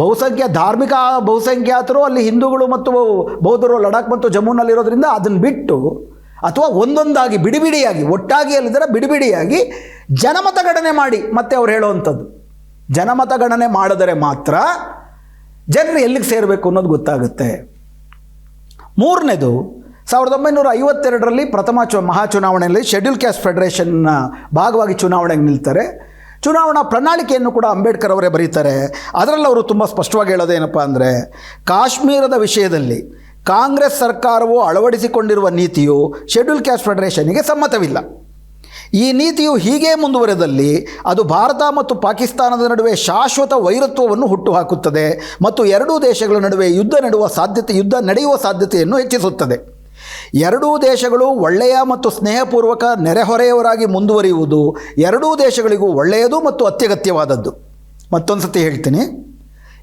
ಬಹುಸಂಖ್ಯ ಧಾರ್ಮಿಕ ಬಹುಸಂಖ್ಯಾತರು, ಅಲ್ಲಿ ಹಿಂದೂಗಳು ಮತ್ತು ಬೌದ್ಧರು, ಲಡಾಖ್ ಮತ್ತು ಜಮ್ಮುನಲ್ಲಿರೋದ್ರಿಂದ ಅದನ್ನು ಬಿಟ್ಟು ಅಥವಾ ಒಂದೊಂದಾಗಿ ಬಿಡಿಬಿಡಿಯಾಗಿ, ಒಟ್ಟಾಗಿ ಅಲ್ಲಿದ್ದರೆ ಬಿಡಿಬಿಡಿಯಾಗಿ ಜನಮತಗಣನೆ ಮಾಡಿ ಮತ್ತೆ ಅವ್ರು ಹೇಳುವಂಥದ್ದು. ಜನಮತಗಣನೆ ಮಾಡಿದರೆ ಮಾತ್ರ ಜನರು ಎಲ್ಲಿಗೆ ಸೇರಬೇಕು ಅನ್ನೋದು ಗೊತ್ತಾಗುತ್ತೆ. ಮೂರನೇದು, ಸಾವಿರದ ಒಂಬೈನೂರ ಐವತ್ತೆರಡರಲ್ಲಿ ಪ್ರಥಮ ಚು ಮಹಾ ಚುನಾವಣೆಯಲ್ಲಿ ಶೆಡ್ಯೂಲ್ ಕ್ಯಾಸ್ಟ್ ಫೆಡರೇಷನ್ನ ಭಾಗವಾಗಿ ಚುನಾವಣೆಗೆ ನಿಲ್ತಾರೆ. ಚುನಾವಣಾ ಪ್ರಣಾಳಿಕೆಯನ್ನು ಕೂಡ ಅಂಬೇಡ್ಕರ್ ಅವರೇ ಬರೀತಾರೆ. ಅದರಲ್ಲಿ ಅವರು ತುಂಬ ಸ್ಪಷ್ಟವಾಗಿ ಹೇಳೋದೇನಪ್ಪ ಅಂದರೆ, ಕಾಶ್ಮೀರದ ವಿಷಯದಲ್ಲಿ ಕಾಂಗ್ರೆಸ್ ಸರ್ಕಾರವು ಅಳವಡಿಸಿಕೊಂಡಿರುವ ನೀತಿಯು ಶೆಡ್ಯೂಲ್ ಕ್ಯಾಸ್ಟ್ ಫೆಡರೇಷನ್ಗೆ ಸಮ್ಮತವಿಲ್ಲ. ಈ ನೀತಿಯು ಹೀಗೆ ಮುಂದುವರೆದಲ್ಲಿ ಅದು ಭಾರತ ಮತ್ತು ಪಾಕಿಸ್ತಾನದ ನಡುವೆ ಶಾಶ್ವತ ವೈರತ್ವವನ್ನು ಹುಟ್ಟುಹಾಕುತ್ತದೆ ಮತ್ತು ಎರಡೂ ದೇಶಗಳ ನಡುವೆ ಯುದ್ಧ ನಡೆಯುವ ಸಾಧ್ಯತೆ, ಯುದ್ಧ ನಡೆಯುವ ಸಾಧ್ಯತೆಯನ್ನು ಹೆಚ್ಚಿಸುತ್ತದೆ. ಎರಡೂ ದೇಶಗಳು ಒಳ್ಳೆಯ ಮತ್ತು ಸ್ನೇಹಪೂರ್ವಕ ನೆರೆಹೊರೆಯವರಾಗಿ ಮುಂದುವರಿಯುವುದು ಎರಡೂ ದೇಶಗಳಿಗೂ ಒಳ್ಳೆಯದು ಮತ್ತು ಅತ್ಯಗತ್ಯವಾದದ್ದು. ಮತ್ತೊಂದು ಸತಿ ಹೇಳ್ತೀನಿ.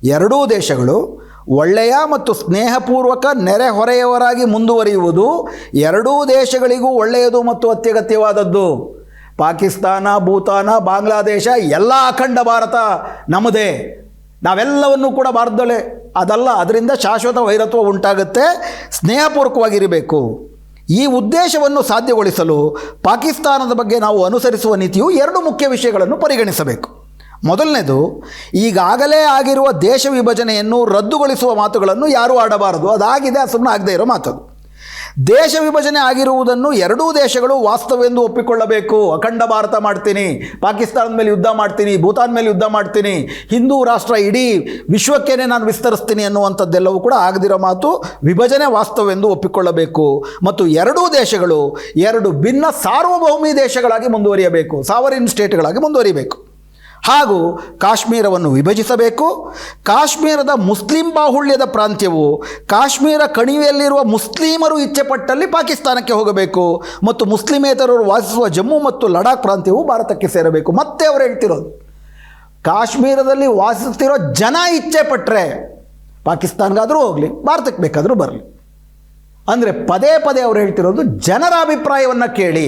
ಎರಡೂ ದೇಶಗಳು ಒಳ್ಳೆಯ ಮತ್ತು ಸ್ನೇಹಪೂರ್ವಕ ನೆರೆಹೊರೆಯವರಾಗಿ ಮುಂದುವರಿಯುವುದು ಎರಡೂ ದೇಶಗಳಿಗೂ ಒಳ್ಳೆಯದು ಮತ್ತು ಅತ್ಯಗತ್ಯವಾದದ್ದು. ಪಾಕಿಸ್ತಾನ, ಭೂತಾನ, ಬಾಂಗ್ಲಾದೇಶ, ಎಲ್ಲ ಅಖಂಡ ಭಾರತ ನಮ್ಮದೇ. ನಾವೆಲ್ಲವನ್ನೂ ಕೂಡ ಬಾರ್ದಳೆ ಅದಲ್ಲ, ಅದರಿಂದ ಶಾಶ್ವತ ವೈರತ್ವ ಉಂಟಾಗುತ್ತೆ. ಸ್ನೇಹಪೂರ್ವಕವಾಗಿರಬೇಕು. ಈ ಉದ್ದೇಶವನ್ನು ಸಾಧ್ಯಗೊಳಿಸಲು ಪಾಕಿಸ್ತಾನದ ಬಗ್ಗೆ ನಾವು ಅನುಸರಿಸುವ ನೀತಿಯು ಎರಡು ಮುಖ್ಯ ವಿಷಯಗಳನ್ನು ಪರಿಗಣಿಸಬೇಕು. ಮೊದಲನೇದು, ಈಗಾಗಲೇ ಆಗಿರುವ ದೇಶ ವಿಭಜನೆಯನ್ನು ರದ್ದುಗೊಳಿಸುವ ಮಾತುಗಳನ್ನು ಯಾರೂ ಆಡಬಾರದು. ಅದಾಗಿದೆ ಸುಮ್ಮನೆ ಆಗದೇ ಇರೋ ಮಾತದು. ದೇಶ ವಿಭಜನೆ ಆಗಿರುವುದನ್ನು ಎರಡೂ ದೇಶಗಳು ವಾಸ್ತವೆಂದು ಒಪ್ಪಿಕೊಳ್ಳಬೇಕು. ಅಖಂಡ ಭಾರತ ಮಾಡ್ತೀನಿ. ಪಾಕಿಸ್ತಾನದ ಮೇಲೆ ಯುದ್ಧ ಮಾಡ್ತೀನಿ. ಭೂತಾನ್ ಮೇಲೆ ಯುದ್ಧ ಮಾಡ್ತೀನಿ. ಹಿಂದೂ ರಾಷ್ಟ್ರ ಇಡೀ ವಿಶ್ವಕ್ಕೇನೆ ನಾನು ವಿಸ್ತರಿಸ್ತೀನಿ ಅನ್ನುವಂಥದ್ದೆಲ್ಲವೂ ಕೂಡ ಆಗದಿರೋ ಮಾತು ವಿಭಜನೆ ವಾಸ್ತವೆಂದು ಒಪ್ಪಿಕೊಳ್ಳಬೇಕು. ಮತ್ತು ಎರಡೂ ದೇಶಗಳು ಎರಡು ಭಿನ್ನ ಸಾರ್ವಭೌಮಿ ದೇಶಗಳಾಗಿ ಮುಂದುವರಿಯಬೇಕು. ಸಾವರಿನ್ ಸ್ಟೇಟ್ಗಳಾಗಿ ಮುಂದುವರಿಬೇಕು. ಹಾಗೂ ಕಾಶ್ಮೀರವನ್ನು ವಿಭಜಿಸಬೇಕು. ಕಾಶ್ಮೀರದ ಮುಸ್ಲಿಂ ಬಾಹುಳ್ಯದ ಪ್ರಾಂತ್ಯವು ಕಾಶ್ಮೀರ ಕಣಿವೆಯಲ್ಲಿರುವ ಮುಸ್ಲಿಮರು ಇಚ್ಛೆಪಟ್ಟಲ್ಲಿ ಪಾಕಿಸ್ತಾನಕ್ಕೆ ಹೋಗಬೇಕು ಮತ್ತು ಮುಸ್ಲಿಮೇತರರು ವಾಸಿಸುವ ಜಮ್ಮು ಮತ್ತು ಲಡಾಖ್ ಪ್ರಾಂತ್ಯವು ಭಾರತಕ್ಕೆ ಸೇರಬೇಕು. ಮತ್ತೆ ಅವರು ಹೇಳ್ತಿರೋದು, ಕಾಶ್ಮೀರದಲ್ಲಿ ವಾಸಿಸುತ್ತಿರೋ ಜನ ಇಚ್ಛೆ ಪಟ್ಟರೆ ಪಾಕಿಸ್ತಾನ್ಗಾದರೂ ಹೋಗಲಿ, ಭಾರತಕ್ಕೆ ಬೇಕಾದರೂ ಬರಲಿ. ಅಂದರೆ ಪದೇ ಪದೇ ಅವ್ರು ಹೇಳ್ತಿರೋದು ಜನರ ಅಭಿಪ್ರಾಯವನ್ನು ಕೇಳಿ.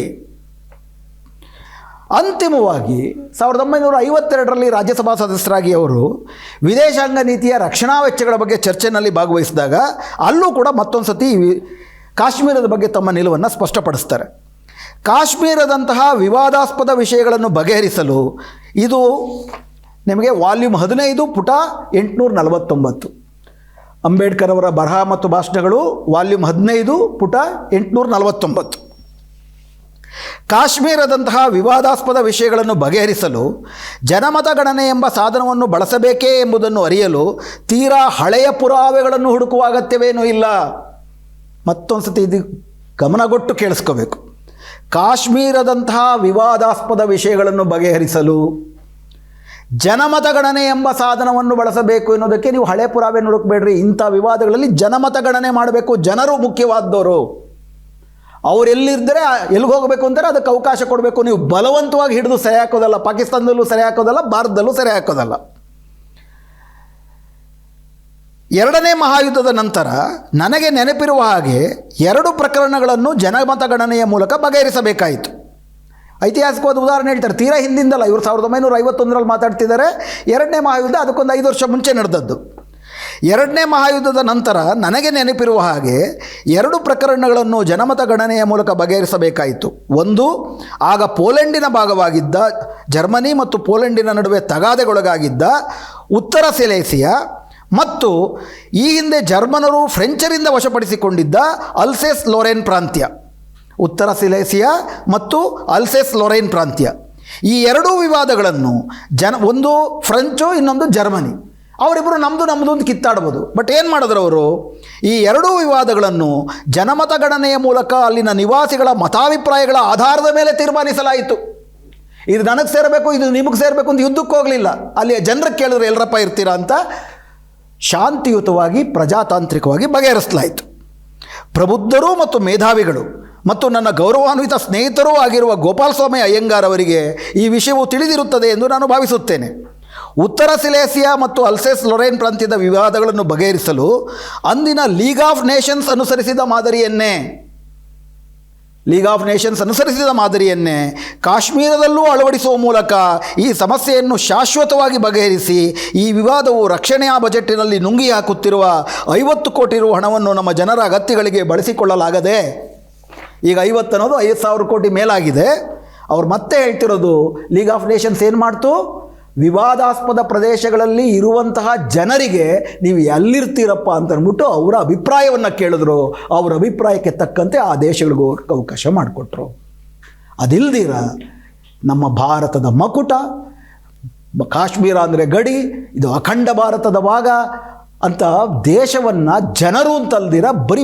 ಅಂತಿಮವಾಗಿ ಸಾವಿರದ ಒಂಬೈನೂರ ಐವತ್ತೆರಡರಲ್ಲಿ ರಾಜ್ಯಸಭಾ ಸದಸ್ಯರಾಗಿ ಅವರು ವಿದೇಶಾಂಗ ನೀತಿಯ ರಕ್ಷಣಾ ವೆಚ್ಚಗಳ ಬಗ್ಗೆ ಚರ್ಚೆಯಲ್ಲಿ ಭಾಗವಹಿಸಿದಾಗ ಅಲ್ಲೂ ಕೂಡ ಮತ್ತೊಂದು ಸತಿ ಕಾಶ್ಮೀರದ ಬಗ್ಗೆ ತಮ್ಮ ನಿಲುವನ್ನು ಸ್ಪಷ್ಟಪಡಿಸ್ತಾರೆ. ಕಾಶ್ಮೀರದಂತಹ ವಿವಾದಾಸ್ಪದ ವಿಷಯಗಳನ್ನು ಬಗೆಹರಿಸಲು ಇದು ನಿಮಗೆ ವಾಲ್ಯೂಮ್ ಹದಿನೈದು ಪುಟ ಎಂಟುನೂರ ನಲವತ್ತೊಂಬತ್ತು. ಅಂಬೇಡ್ಕರ್ ಅವರ ಬರಹ ಮತ್ತು ಭಾಷಣಗಳು ವಾಲ್ಯೂಮ್ ಹದಿನೈದು ಪುಟ ಎಂಟುನೂರ ನಲವತ್ತೊಂಬತ್ತು. ಕಾಶ್ಮೀರದಂತಹ ವಿವಾದಾಸ್ಪದ ವಿಷಯಗಳನ್ನು ಬಗೆಹರಿಸಲು ಜನಮತಗಣನೆ ಎಂಬ ಸಾಧನವನ್ನು ಬಳಸಬೇಕೇ ಎಂಬುದನ್ನು ಅರಿಯಲು ತೀರಾ ಹಳೆಯ ಪುರಾವೆಗಳನ್ನು ಹುಡುಕುವ ಅಗತ್ಯವೇನೂ ಇಲ್ಲ. ಮತ್ತೊಂದು ಸತಿ ಇದು ಗಮನಗೊಟ್ಟು ಕೇಳಿಸ್ಕೋಬೇಕು. ಕಾಶ್ಮೀರದಂತಹ ವಿವಾದಾಸ್ಪದ ವಿಷಯಗಳನ್ನು ಬಗೆಹರಿಸಲು ಜನಮತಗಣನೆ ಎಂಬ ಸಾಧನವನ್ನು ಬಳಸಬೇಕು ಎನ್ನುವುದಕ್ಕೆ ನೀವು ಹಳೆ ಪುರಾವೆ ಹುಡುಕಬೇಡ್ರಿ. ಇಂಥ ವಿವಾದಗಳಲ್ಲಿ ಜನಮತಗಣನೆ ಮಾಡಬೇಕು. ಜನರು ಮುಖ್ಯವಾದವರು. ಅವ್ರು ಎಲ್ಲಿದ್ದರೆ ಎಲ್ಲಿಗೆ ಹೋಗಬೇಕು ಅಂತಾರೆ, ಅದಕ್ಕೆ ಅವಕಾಶ ಕೊಡಬೇಕು. ನೀವು ಬಲವಂತವಾಗಿ ಹಿಡಿದು ಸರಿ ಹಾಕೋದಲ್ಲ, ಪಾಕಿಸ್ತಾನದಲ್ಲೂ ಸರಿ ಹಾಕೋದಲ್ಲ, ಭಾರತದಲ್ಲೂ ಸರಿ ಹಾಕೋದಲ್ಲ. ಎರಡನೇ ಮಹಾಯುದ್ಧದ ನಂತರ ನನಗೆ ನೆನಪಿರುವ ಹಾಗೆ ಎರಡು ಪ್ರಕರಣಗಳನ್ನು ಜನಮತಗಣನೆಯ ಮೂಲಕ ಬಗೆಹರಿಸಬೇಕಾಯಿತು. ಐತಿಹಾಸಿಕವಾದ ಉದಾಹರಣೆ ಹೇಳ್ತಾರೆ, ತೀರಾ ಹಿಂದಿಂದಲ್ಲ, ಇವರು ಸಾವಿರದ ಒಂಬೈನೂರ ಐವತ್ತೊಂದರಲ್ಲಿ ಮಾತಾಡ್ತಿದ್ದಾರೆ, ಎರಡನೇ ಮಹಾಯುದ್ಧ ಅದಕ್ಕೊಂದು ಐದು ವರ್ಷ ಮುಂಚೆ ನಡೆದದ್ದು. ಎರಡನೇ ಮಹಾಯುದ್ಧದ ನಂತರ ನನಗೆ ನೆನಪಿರುವ ಹಾಗೆ ಎರಡು ಪ್ರಕರಣಗಳನ್ನು ಜನಮತ ಗಣನೆಯ ಮೂಲಕ ಬಗೆಹರಿಸಬೇಕಾಯಿತು. ಒಂದು, ಆಗ ಪೋಲೆಂಡಿನ ಭಾಗವಾಗಿದ್ದ ಜರ್ಮನಿ ಮತ್ತು ಪೋಲೆಂಡಿನ ನಡುವೆ ತಗಾದೆಗೊಳಗಾಗಿದ್ದ ಉತ್ತರ ಸೆಲೇಸಿಯಾ ಮತ್ತು ಈ ಹಿಂದೆ ಜರ್ಮನರು ಫ್ರೆಂಚರಿಂದ ವಶಪಡಿಸಿಕೊಂಡಿದ್ದ ಅಲ್ಸೆಸ್ ಲೊರೆನ್ ಪ್ರಾಂತ್ಯ, ಉತ್ತರ ಸಿಲೇಸಿಯಾ ಮತ್ತು ಅಲ್ಸೆಸ್ ಲೊರೈನ್ ಪ್ರಾಂತ್ಯ. ಈ ಎರಡೂ ವಿವಾದಗಳನ್ನು ಜನ, ಒಂದು ಫ್ರೆಂಚು, ಇನ್ನೊಂದು ಜರ್ಮನಿ. ಅವರಿಬ್ಬರು ನಮ್ಮದು ನಮ್ಮದು ಅಂತ ಕಿತ್ತಾಡ್ಬೋದು. ಬಟ್ ಏನು ಮಾಡಿದ್ರು ಅವರು? ಈ ಎರಡೂ ವಿವಾದಗಳನ್ನು ಜನಮತಗಣನೆಯ ಮೂಲಕ ಅಲ್ಲಿನ ನಿವಾಸಿಗಳ ಮತಾಭಿಪ್ರಾಯಗಳ ಆಧಾರದ ಮೇಲೆ ತೀರ್ಮಾನಿಸಲಾಯಿತು. ಇದು ನನಗೆ ಸೇರಬೇಕು, ಇದು ನಿಮಗೆ ಸೇರಬೇಕು ಅಂತ ಯುದ್ಧಕ್ಕೆ ಹೋಗಲಿಲ್ಲ. ಅಲ್ಲಿಯ ಜನರು ಕೇಳಿದ್ರೆ ಎಲ್ಲರಪ್ಪ ಇರ್ತೀರಾ? ಅಂತ ಶಾಂತಿಯುತವಾಗಿ, ಪ್ರಜಾತಾಂತ್ರಿಕವಾಗಿ ಬಗೆಹರಿಸಲಾಯಿತು. ಪ್ರಬುದ್ಧರು ಮತ್ತು ಮೇಧಾವಿಗಳು ಮತ್ತು ನನ್ನ ಗೌರವಾನ್ವಿತ ಸ್ನೇಹಿತರೂ ಆಗಿರುವ ಗೋಪಾಲಸ್ವಾಮಿ ಅಯ್ಯಂಗಾರ್ ಅವರಿಗೆ ಈ ವಿಷಯವು ತಿಳಿದಿರುತ್ತದೆ ಎಂದು ನಾನು ಭಾವಿಸುತ್ತೇನೆ. ಉತ್ತರ ಸಿಲೇಸಿಯಾ ಮತ್ತು ಅಲ್ಸೆಸ್ ಲೊರೈನ್ ಪ್ರಾಂತ್ಯದ ವಿವಾದಗಳನ್ನು ಬಗೆಹರಿಸಲು ಅಂದಿನ ಲೀಗ್ ಆಫ್ ನೇಷನ್ಸ್ ಅನುಸರಿಸಿದ ಮಾದರಿಯನ್ನೇ? ಲೀಗ್ ಆಫ್ ನೇಷನ್ಸ್ ಅನುಸರಿಸಿದ ಮಾದರಿಯನ್ನೇ? ಕಾಶ್ಮೀರದಲ್ಲೂ ಅಳವಡಿಸುವ ಮೂಲಕ ಈ ಸಮಸ್ಯೆಯನ್ನು ಶಾಶ್ವತವಾಗಿ ಬಗೆಹರಿಸಿ ಈ ವಿವಾದವು ರಕ್ಷಣೆಯ ಬಜೆಟ್ಟಿನಲ್ಲಿ ನುಂಗಿ ಹಾಕುತ್ತಿರುವ ಐವತ್ತು ಕೋಟಿ ರು ಹಣವನ್ನು ನಮ್ಮ ಜನರ ಅಗತ್ಯಗಳಿಗೆ ಬಳಸಿಕೊಳ್ಳಲಾಗದೆ, ಈಗ ಐವತ್ತು ಅನ್ನೋದು ಐದು ಸಾವಿರ ಕೋಟಿ ಮೇಲಾಗಿದೆ. ಅವ್ರು ಮತ್ತೆ ಹೇಳ್ತಿರೋದು, ಲೀಗ್ ಆಫ್ ನೇಷನ್ಸ್ ಏನು ಮಾಡ್ತು? ವಿವಾದಾಸ್ಪದ ಪ್ರದೇಶಗಳಲ್ಲಿ ಇರುವಂತಹ ಜನರಿಗೆ ನೀವು ಎಲ್ಲಿರ್ತೀರಪ್ಪ ಅಂತ ಅಂದ್ಬಿಟ್ಟು ಅವರ ಅಭಿಪ್ರಾಯವನ್ನು ಕೇಳಿದ್ರು. ಅವರ ಅಭಿಪ್ರಾಯಕ್ಕೆ ತಕ್ಕಂತೆ ಆ ದೇಶಗಳಿಗೂ ಅವಕಾಶ ಮಾಡಿಕೊಟ್ರು. ಅದಿಲ್ದಿರ ನಮ್ಮ ಭಾರತದ ಮಕುಟ, ಕಾಶ್ಮೀರ ಅಂದರೆ ಗಡಿ, ಇದು ಅಖಂಡ ಭಾರತದ ಭಾಗ ಅಂತ ದೇಶವನ್ನು ಜನರು ಅಂತಲ್ದಿರ ಬರೀ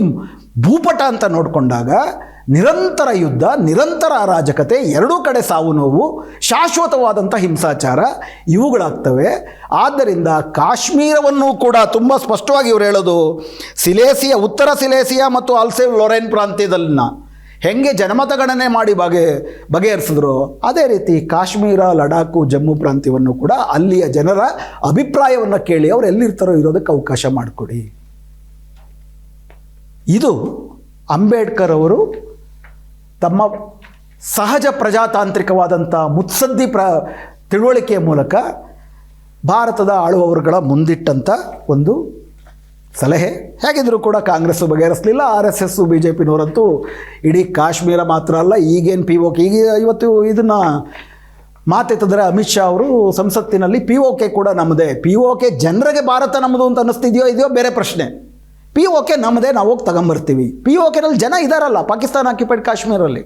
ಭೂಪಟ ಅಂತ ನೋಡಿಕೊಂಡಾಗ ನಿರಂತರ ಯುದ್ಧ, ನಿರಂತರ ಅರಾಜಕತೆ, ಎರಡೂ ಕಡೆ ಸಾವು ನೋವು, ಶಾಶ್ವತವಾದಂಥ ಹಿಂಸಾಚಾರ ಇವುಗಳಾಗ್ತವೆ. ಆದ್ದರಿಂದ ಕಾಶ್ಮೀರವನ್ನು ಕೂಡ ತುಂಬ ಸ್ಪಷ್ಟವಾಗಿ ಇವರು ಹೇಳೋದು, ಸಿಲೇಸಿಯಾ, ಉತ್ತರ ಸಿಲೇಸಿಯಾ ಮತ್ತು ಅಲ್ಸೇವ್ ಲೊರೆನ್ ಪ್ರಾಂತ್ಯದಲ್ಲಿನ ಹೆಂಗೆ ಜನಮತಗಣನೆ ಮಾಡಿ ಬಗೆ, ಬಗೆಹರಿಸಿದ್ರು, ಅದೇ ರೀತಿ ಕಾಶ್ಮೀರ, ಲಡಾಖು, ಜಮ್ಮು ಪ್ರಾಂತ್ಯವನ್ನು ಕೂಡ ಅಲ್ಲಿಯ ಜನರ ಅಭಿಪ್ರಾಯವನ್ನು ಕೇಳಿ ಅವ್ರು ಎಲ್ಲಿರ್ತಾರೋ ಇರೋದಕ್ಕೆ ಅವಕಾಶ ಮಾಡಿಕೊಡಿ. ಇದು ಅಂಬೇಡ್ಕರ್ ಅವರು ತಮ್ಮ ಸಹಜ ಪ್ರಜಾತಾಂತ್ರಿಕವಾದಂಥ ಮುತ್ಸದ್ದಿ ಪ್ರ ತಿಳುವಳಿಕೆಯ ಮೂಲಕ ಭಾರತದ ಆಳುವವರುಗಳ ಮುಂದಿಟ್ಟಂಥ ಒಂದು ಸಲಹೆ. ಹೇಗಿದ್ದರೂ ಕೂಡ Congress ಬಗೆಹರಿಸಲಿಲ್ಲ, R S S B J ಪಿನವರಂತೂ ಇಡೀ ಕಾಶ್ಮೀರ ಮಾತ್ರ ಅಲ್ಲ, ಈಗೇನು ಪಿ ಓಕೆ ಈಗ ಇವತ್ತು ಇದನ್ನು ಮಾತೆತ್ತಿದ್ರೆ ಅಮಿತ್ ಶಾ ಅವರು ಸಂಸತ್ತಿನಲ್ಲಿ ಪಿ ಓ ಕೆ ಕೂಡ ನಮ್ಮದೇ ಪಿ ಓ ಕೆ ಜನರಿಗೆ ಭಾರತ ನಮ್ಮದು ಅಂತ ಅನ್ನಿಸ್ತಿದೆಯೋ, ಇದೆಯೋ ಬೇರೆ ಪ್ರಶ್ನೆ. ಪಿ ಓ ಕೆ ನಮ್ಮದೇ ನಾವು ಹೋಗಿ ತಗೊಂಬರ್ತೀವಿ. ಪಿ ಓ ಕೆನಲ್ಲಿ ಜನ ಇದ್ದಾರಲ್ಲ ಪಾಕಿಸ್ತಾನ ಆಕ್ಯುಪೈಡ್ ಕಾಶ್ಮೀರಲ್ಲಿ.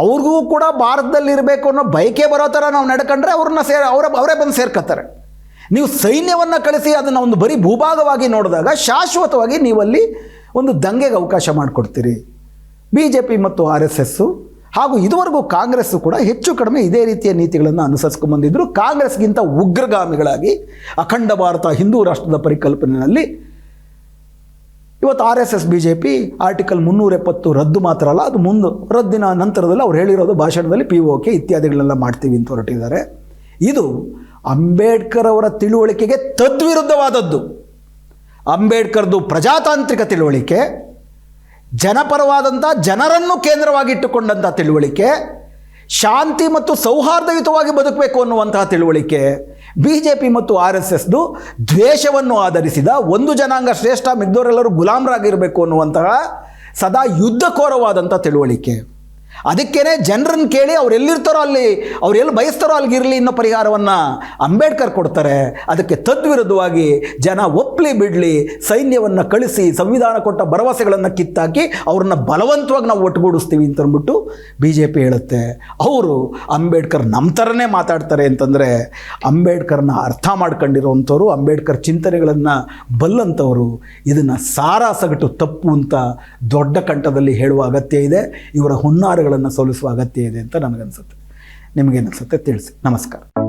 ಅವ್ರಿಗೂ ಕೂಡ ಭಾರತದಲ್ಲಿ ಇರಬೇಕು ಅನ್ನೋ ಬಯಕೆ ಬರೋ ಥರ ನಾವು ನಡ್ಕೊಂಡ್ರೆ ಅವ್ರನ್ನ ಸೇರ್, ಅವರ, ಅವರೇ ಬಂದು ಸೇರ್ಕೊತಾರೆ ನೀವು ಸೈನ್ಯವನ್ನು ಕಳಿಸಿ ಅದನ್ನು ಒಂದು ಬರೀ ಭೂಭಾಗವಾಗಿ ನೋಡಿದಾಗ ಶಾಶ್ವತವಾಗಿ ನೀವಲ್ಲಿ ಒಂದು ದಂಗೆಗೆ ಅವಕಾಶ ಮಾಡಿಕೊಡ್ತೀರಿ. ಬಿ ಜೆ ಪಿ ಮತ್ತು ಆರ್ ಎಸ್ ಎಸ್ಸು ಹಾಗೂ ಇದುವರೆಗೂ ಕಾಂಗ್ರೆಸ್ಸು ಕೂಡ ಹೆಚ್ಚು ಕಡಿಮೆ ಇದೇ ರೀತಿಯ ನೀತಿಗಳನ್ನು ಅನುಸರಿಸ್ಕೊಂಡ್ಬಂದಿದ್ರು ಕಾಂಗ್ರೆಸ್ಗಿಂತ ಉಗ್ರಗಾಮಿಗಳಾಗಿ ಅಖಂಡ ಭಾರತ ಹಿಂದೂ ರಾಷ್ಟ್ರದ ಪರಿಕಲ್ಪನೆಯಲ್ಲಿ ಇವತ್ತು R S S B J P article ಮುನ್ನೂರ ಎಪ್ಪತ್ತು ರದ್ದು ಮಾತ್ರ ಅಲ್ಲ, ಅದು ಮುಂದೆ ರದ್ದಿನ ನಂತರದಲ್ಲಿ ಅವ್ರು ಹೇಳಿರೋದು ಭಾಷಣದಲ್ಲಿ ಪಿ ಓ ಕೆ ಇತ್ಯಾದಿಗಳೆಲ್ಲ ಮಾಡ್ತೀವಿ ಅಂತ ಹೊರಟಿದ್ದಾರೆ. ಇದು ಅಂಬೇಡ್ಕರ್ ಅವರ ತಿಳುವಳಿಕೆಗೆ ತದ್ವಿರುದ್ಧವಾದದ್ದು. ಅಂಬೇಡ್ಕರ್ದು ಪ್ರಜಾತಾಂತ್ರಿಕ ತಿಳುವಳಿಕೆ, ಜನಪರವಾದಂಥ ಜನರನ್ನು ಕೇಂದ್ರವಾಗಿಟ್ಟುಕೊಂಡಂಥ ತಿಳುವಳಿಕೆ, ಶಾಂತಿ ಮತ್ತು ಸೌಹಾರ್ದಯುತವಾಗಿ ಬದುಕಬೇಕು ಅನ್ನುವಂತಹ ತಿಳುವಳಿಕೆ ಬಿ ಜೆ ಪಿ ಮತ್ತು ಆರ್ ಎಸ್ ಎಸ್ದು ದ್ವೇಷವನ್ನು ಆಧರಿಸಿದ ಒಂದು ಜನಾಂಗ ಶ್ರೇಷ್ಠ ಮಿಗ್ದವರೆಲ್ಲರೂ ಗುಲಾಮರಾಗಿರಬೇಕು ಅನ್ನುವಂತಹ ಸದಾ ಯುದ್ಧಕೋರವಾದಂಥ ತಿಳುವಳಿಕೆ. ಅದಕ್ಕೇನೆ ಜನರನ್ನು ಕೇಳಿ ಅವ್ರು ಎಲ್ಲಿರ್ತಾರೋ ಅಲ್ಲಿ, ಅವ್ರು ಎಲ್ಲಿ ಬಯಸ್ತಾರೋ ಅಲ್ಲಿಗಿರಲಿ ಅನ್ನೋ ಪರಿಹಾರವನ್ನು ಅಂಬೇಡ್ಕರ್ ಕೊಡ್ತಾರೆ. ಅದಕ್ಕೆ ತದ್ವಿರುದ್ಧವಾಗಿ ಜನ ಒಪ್ಪಲಿ ಬಿಡಲಿ, ಸೈನ್ಯವನ್ನು ಕಳಿಸಿ, ಸಂವಿಧಾನ ಕೊಟ್ಟ ಭರವಸೆಗಳನ್ನು ಕಿತ್ತಾಕಿ ಅವ್ರನ್ನ ಬಲವಂತವಾಗಿ ನಾವು ಒಟ್ಟುಗೂಡಿಸ್ತೀವಿ ಅಂತ ಅಂದ್ಬಿಟ್ಟು ಬಿ ಜೆ ಪಿ ಹೇಳುತ್ತೆ. ಅವರು ಅಂಬೇಡ್ಕರ್ ನಮ್ಮ ಥರನೇ ಮಾತಾಡ್ತಾರೆ ಅಂತಂದರೆ ಅಂಬೇಡ್ಕರ್ನ ಅರ್ಥ ಮಾಡ್ಕೊಂಡಿರೋವಂಥವ್ರು ಅಂಬೇಡ್ಕರ್ ಚಿಂತನೆಗಳನ್ನು ಬಲ್ಲಂಥವರು, ಇದನ್ನು ಸಾರಾಸಗಟು ತಪ್ಪು ಅಂತ ದೊಡ್ಡ ಕಂಠದಲ್ಲಿ ಹೇಳುವ ಅಗತ್ಯ ಇದೆ. ಇವರ ಹುನ್ನಾರಗಳನ್ನು ಸೋಲಿಸುವ ಅಗತ್ಯ ಇದೆ ಅಂತ ನನಗನ್ಸುತ್ತೆ ನಿಮಗೇನಿಸುತ್ತೆ ತಿಳಿಸಿ. ನಮಸ್ಕಾರ.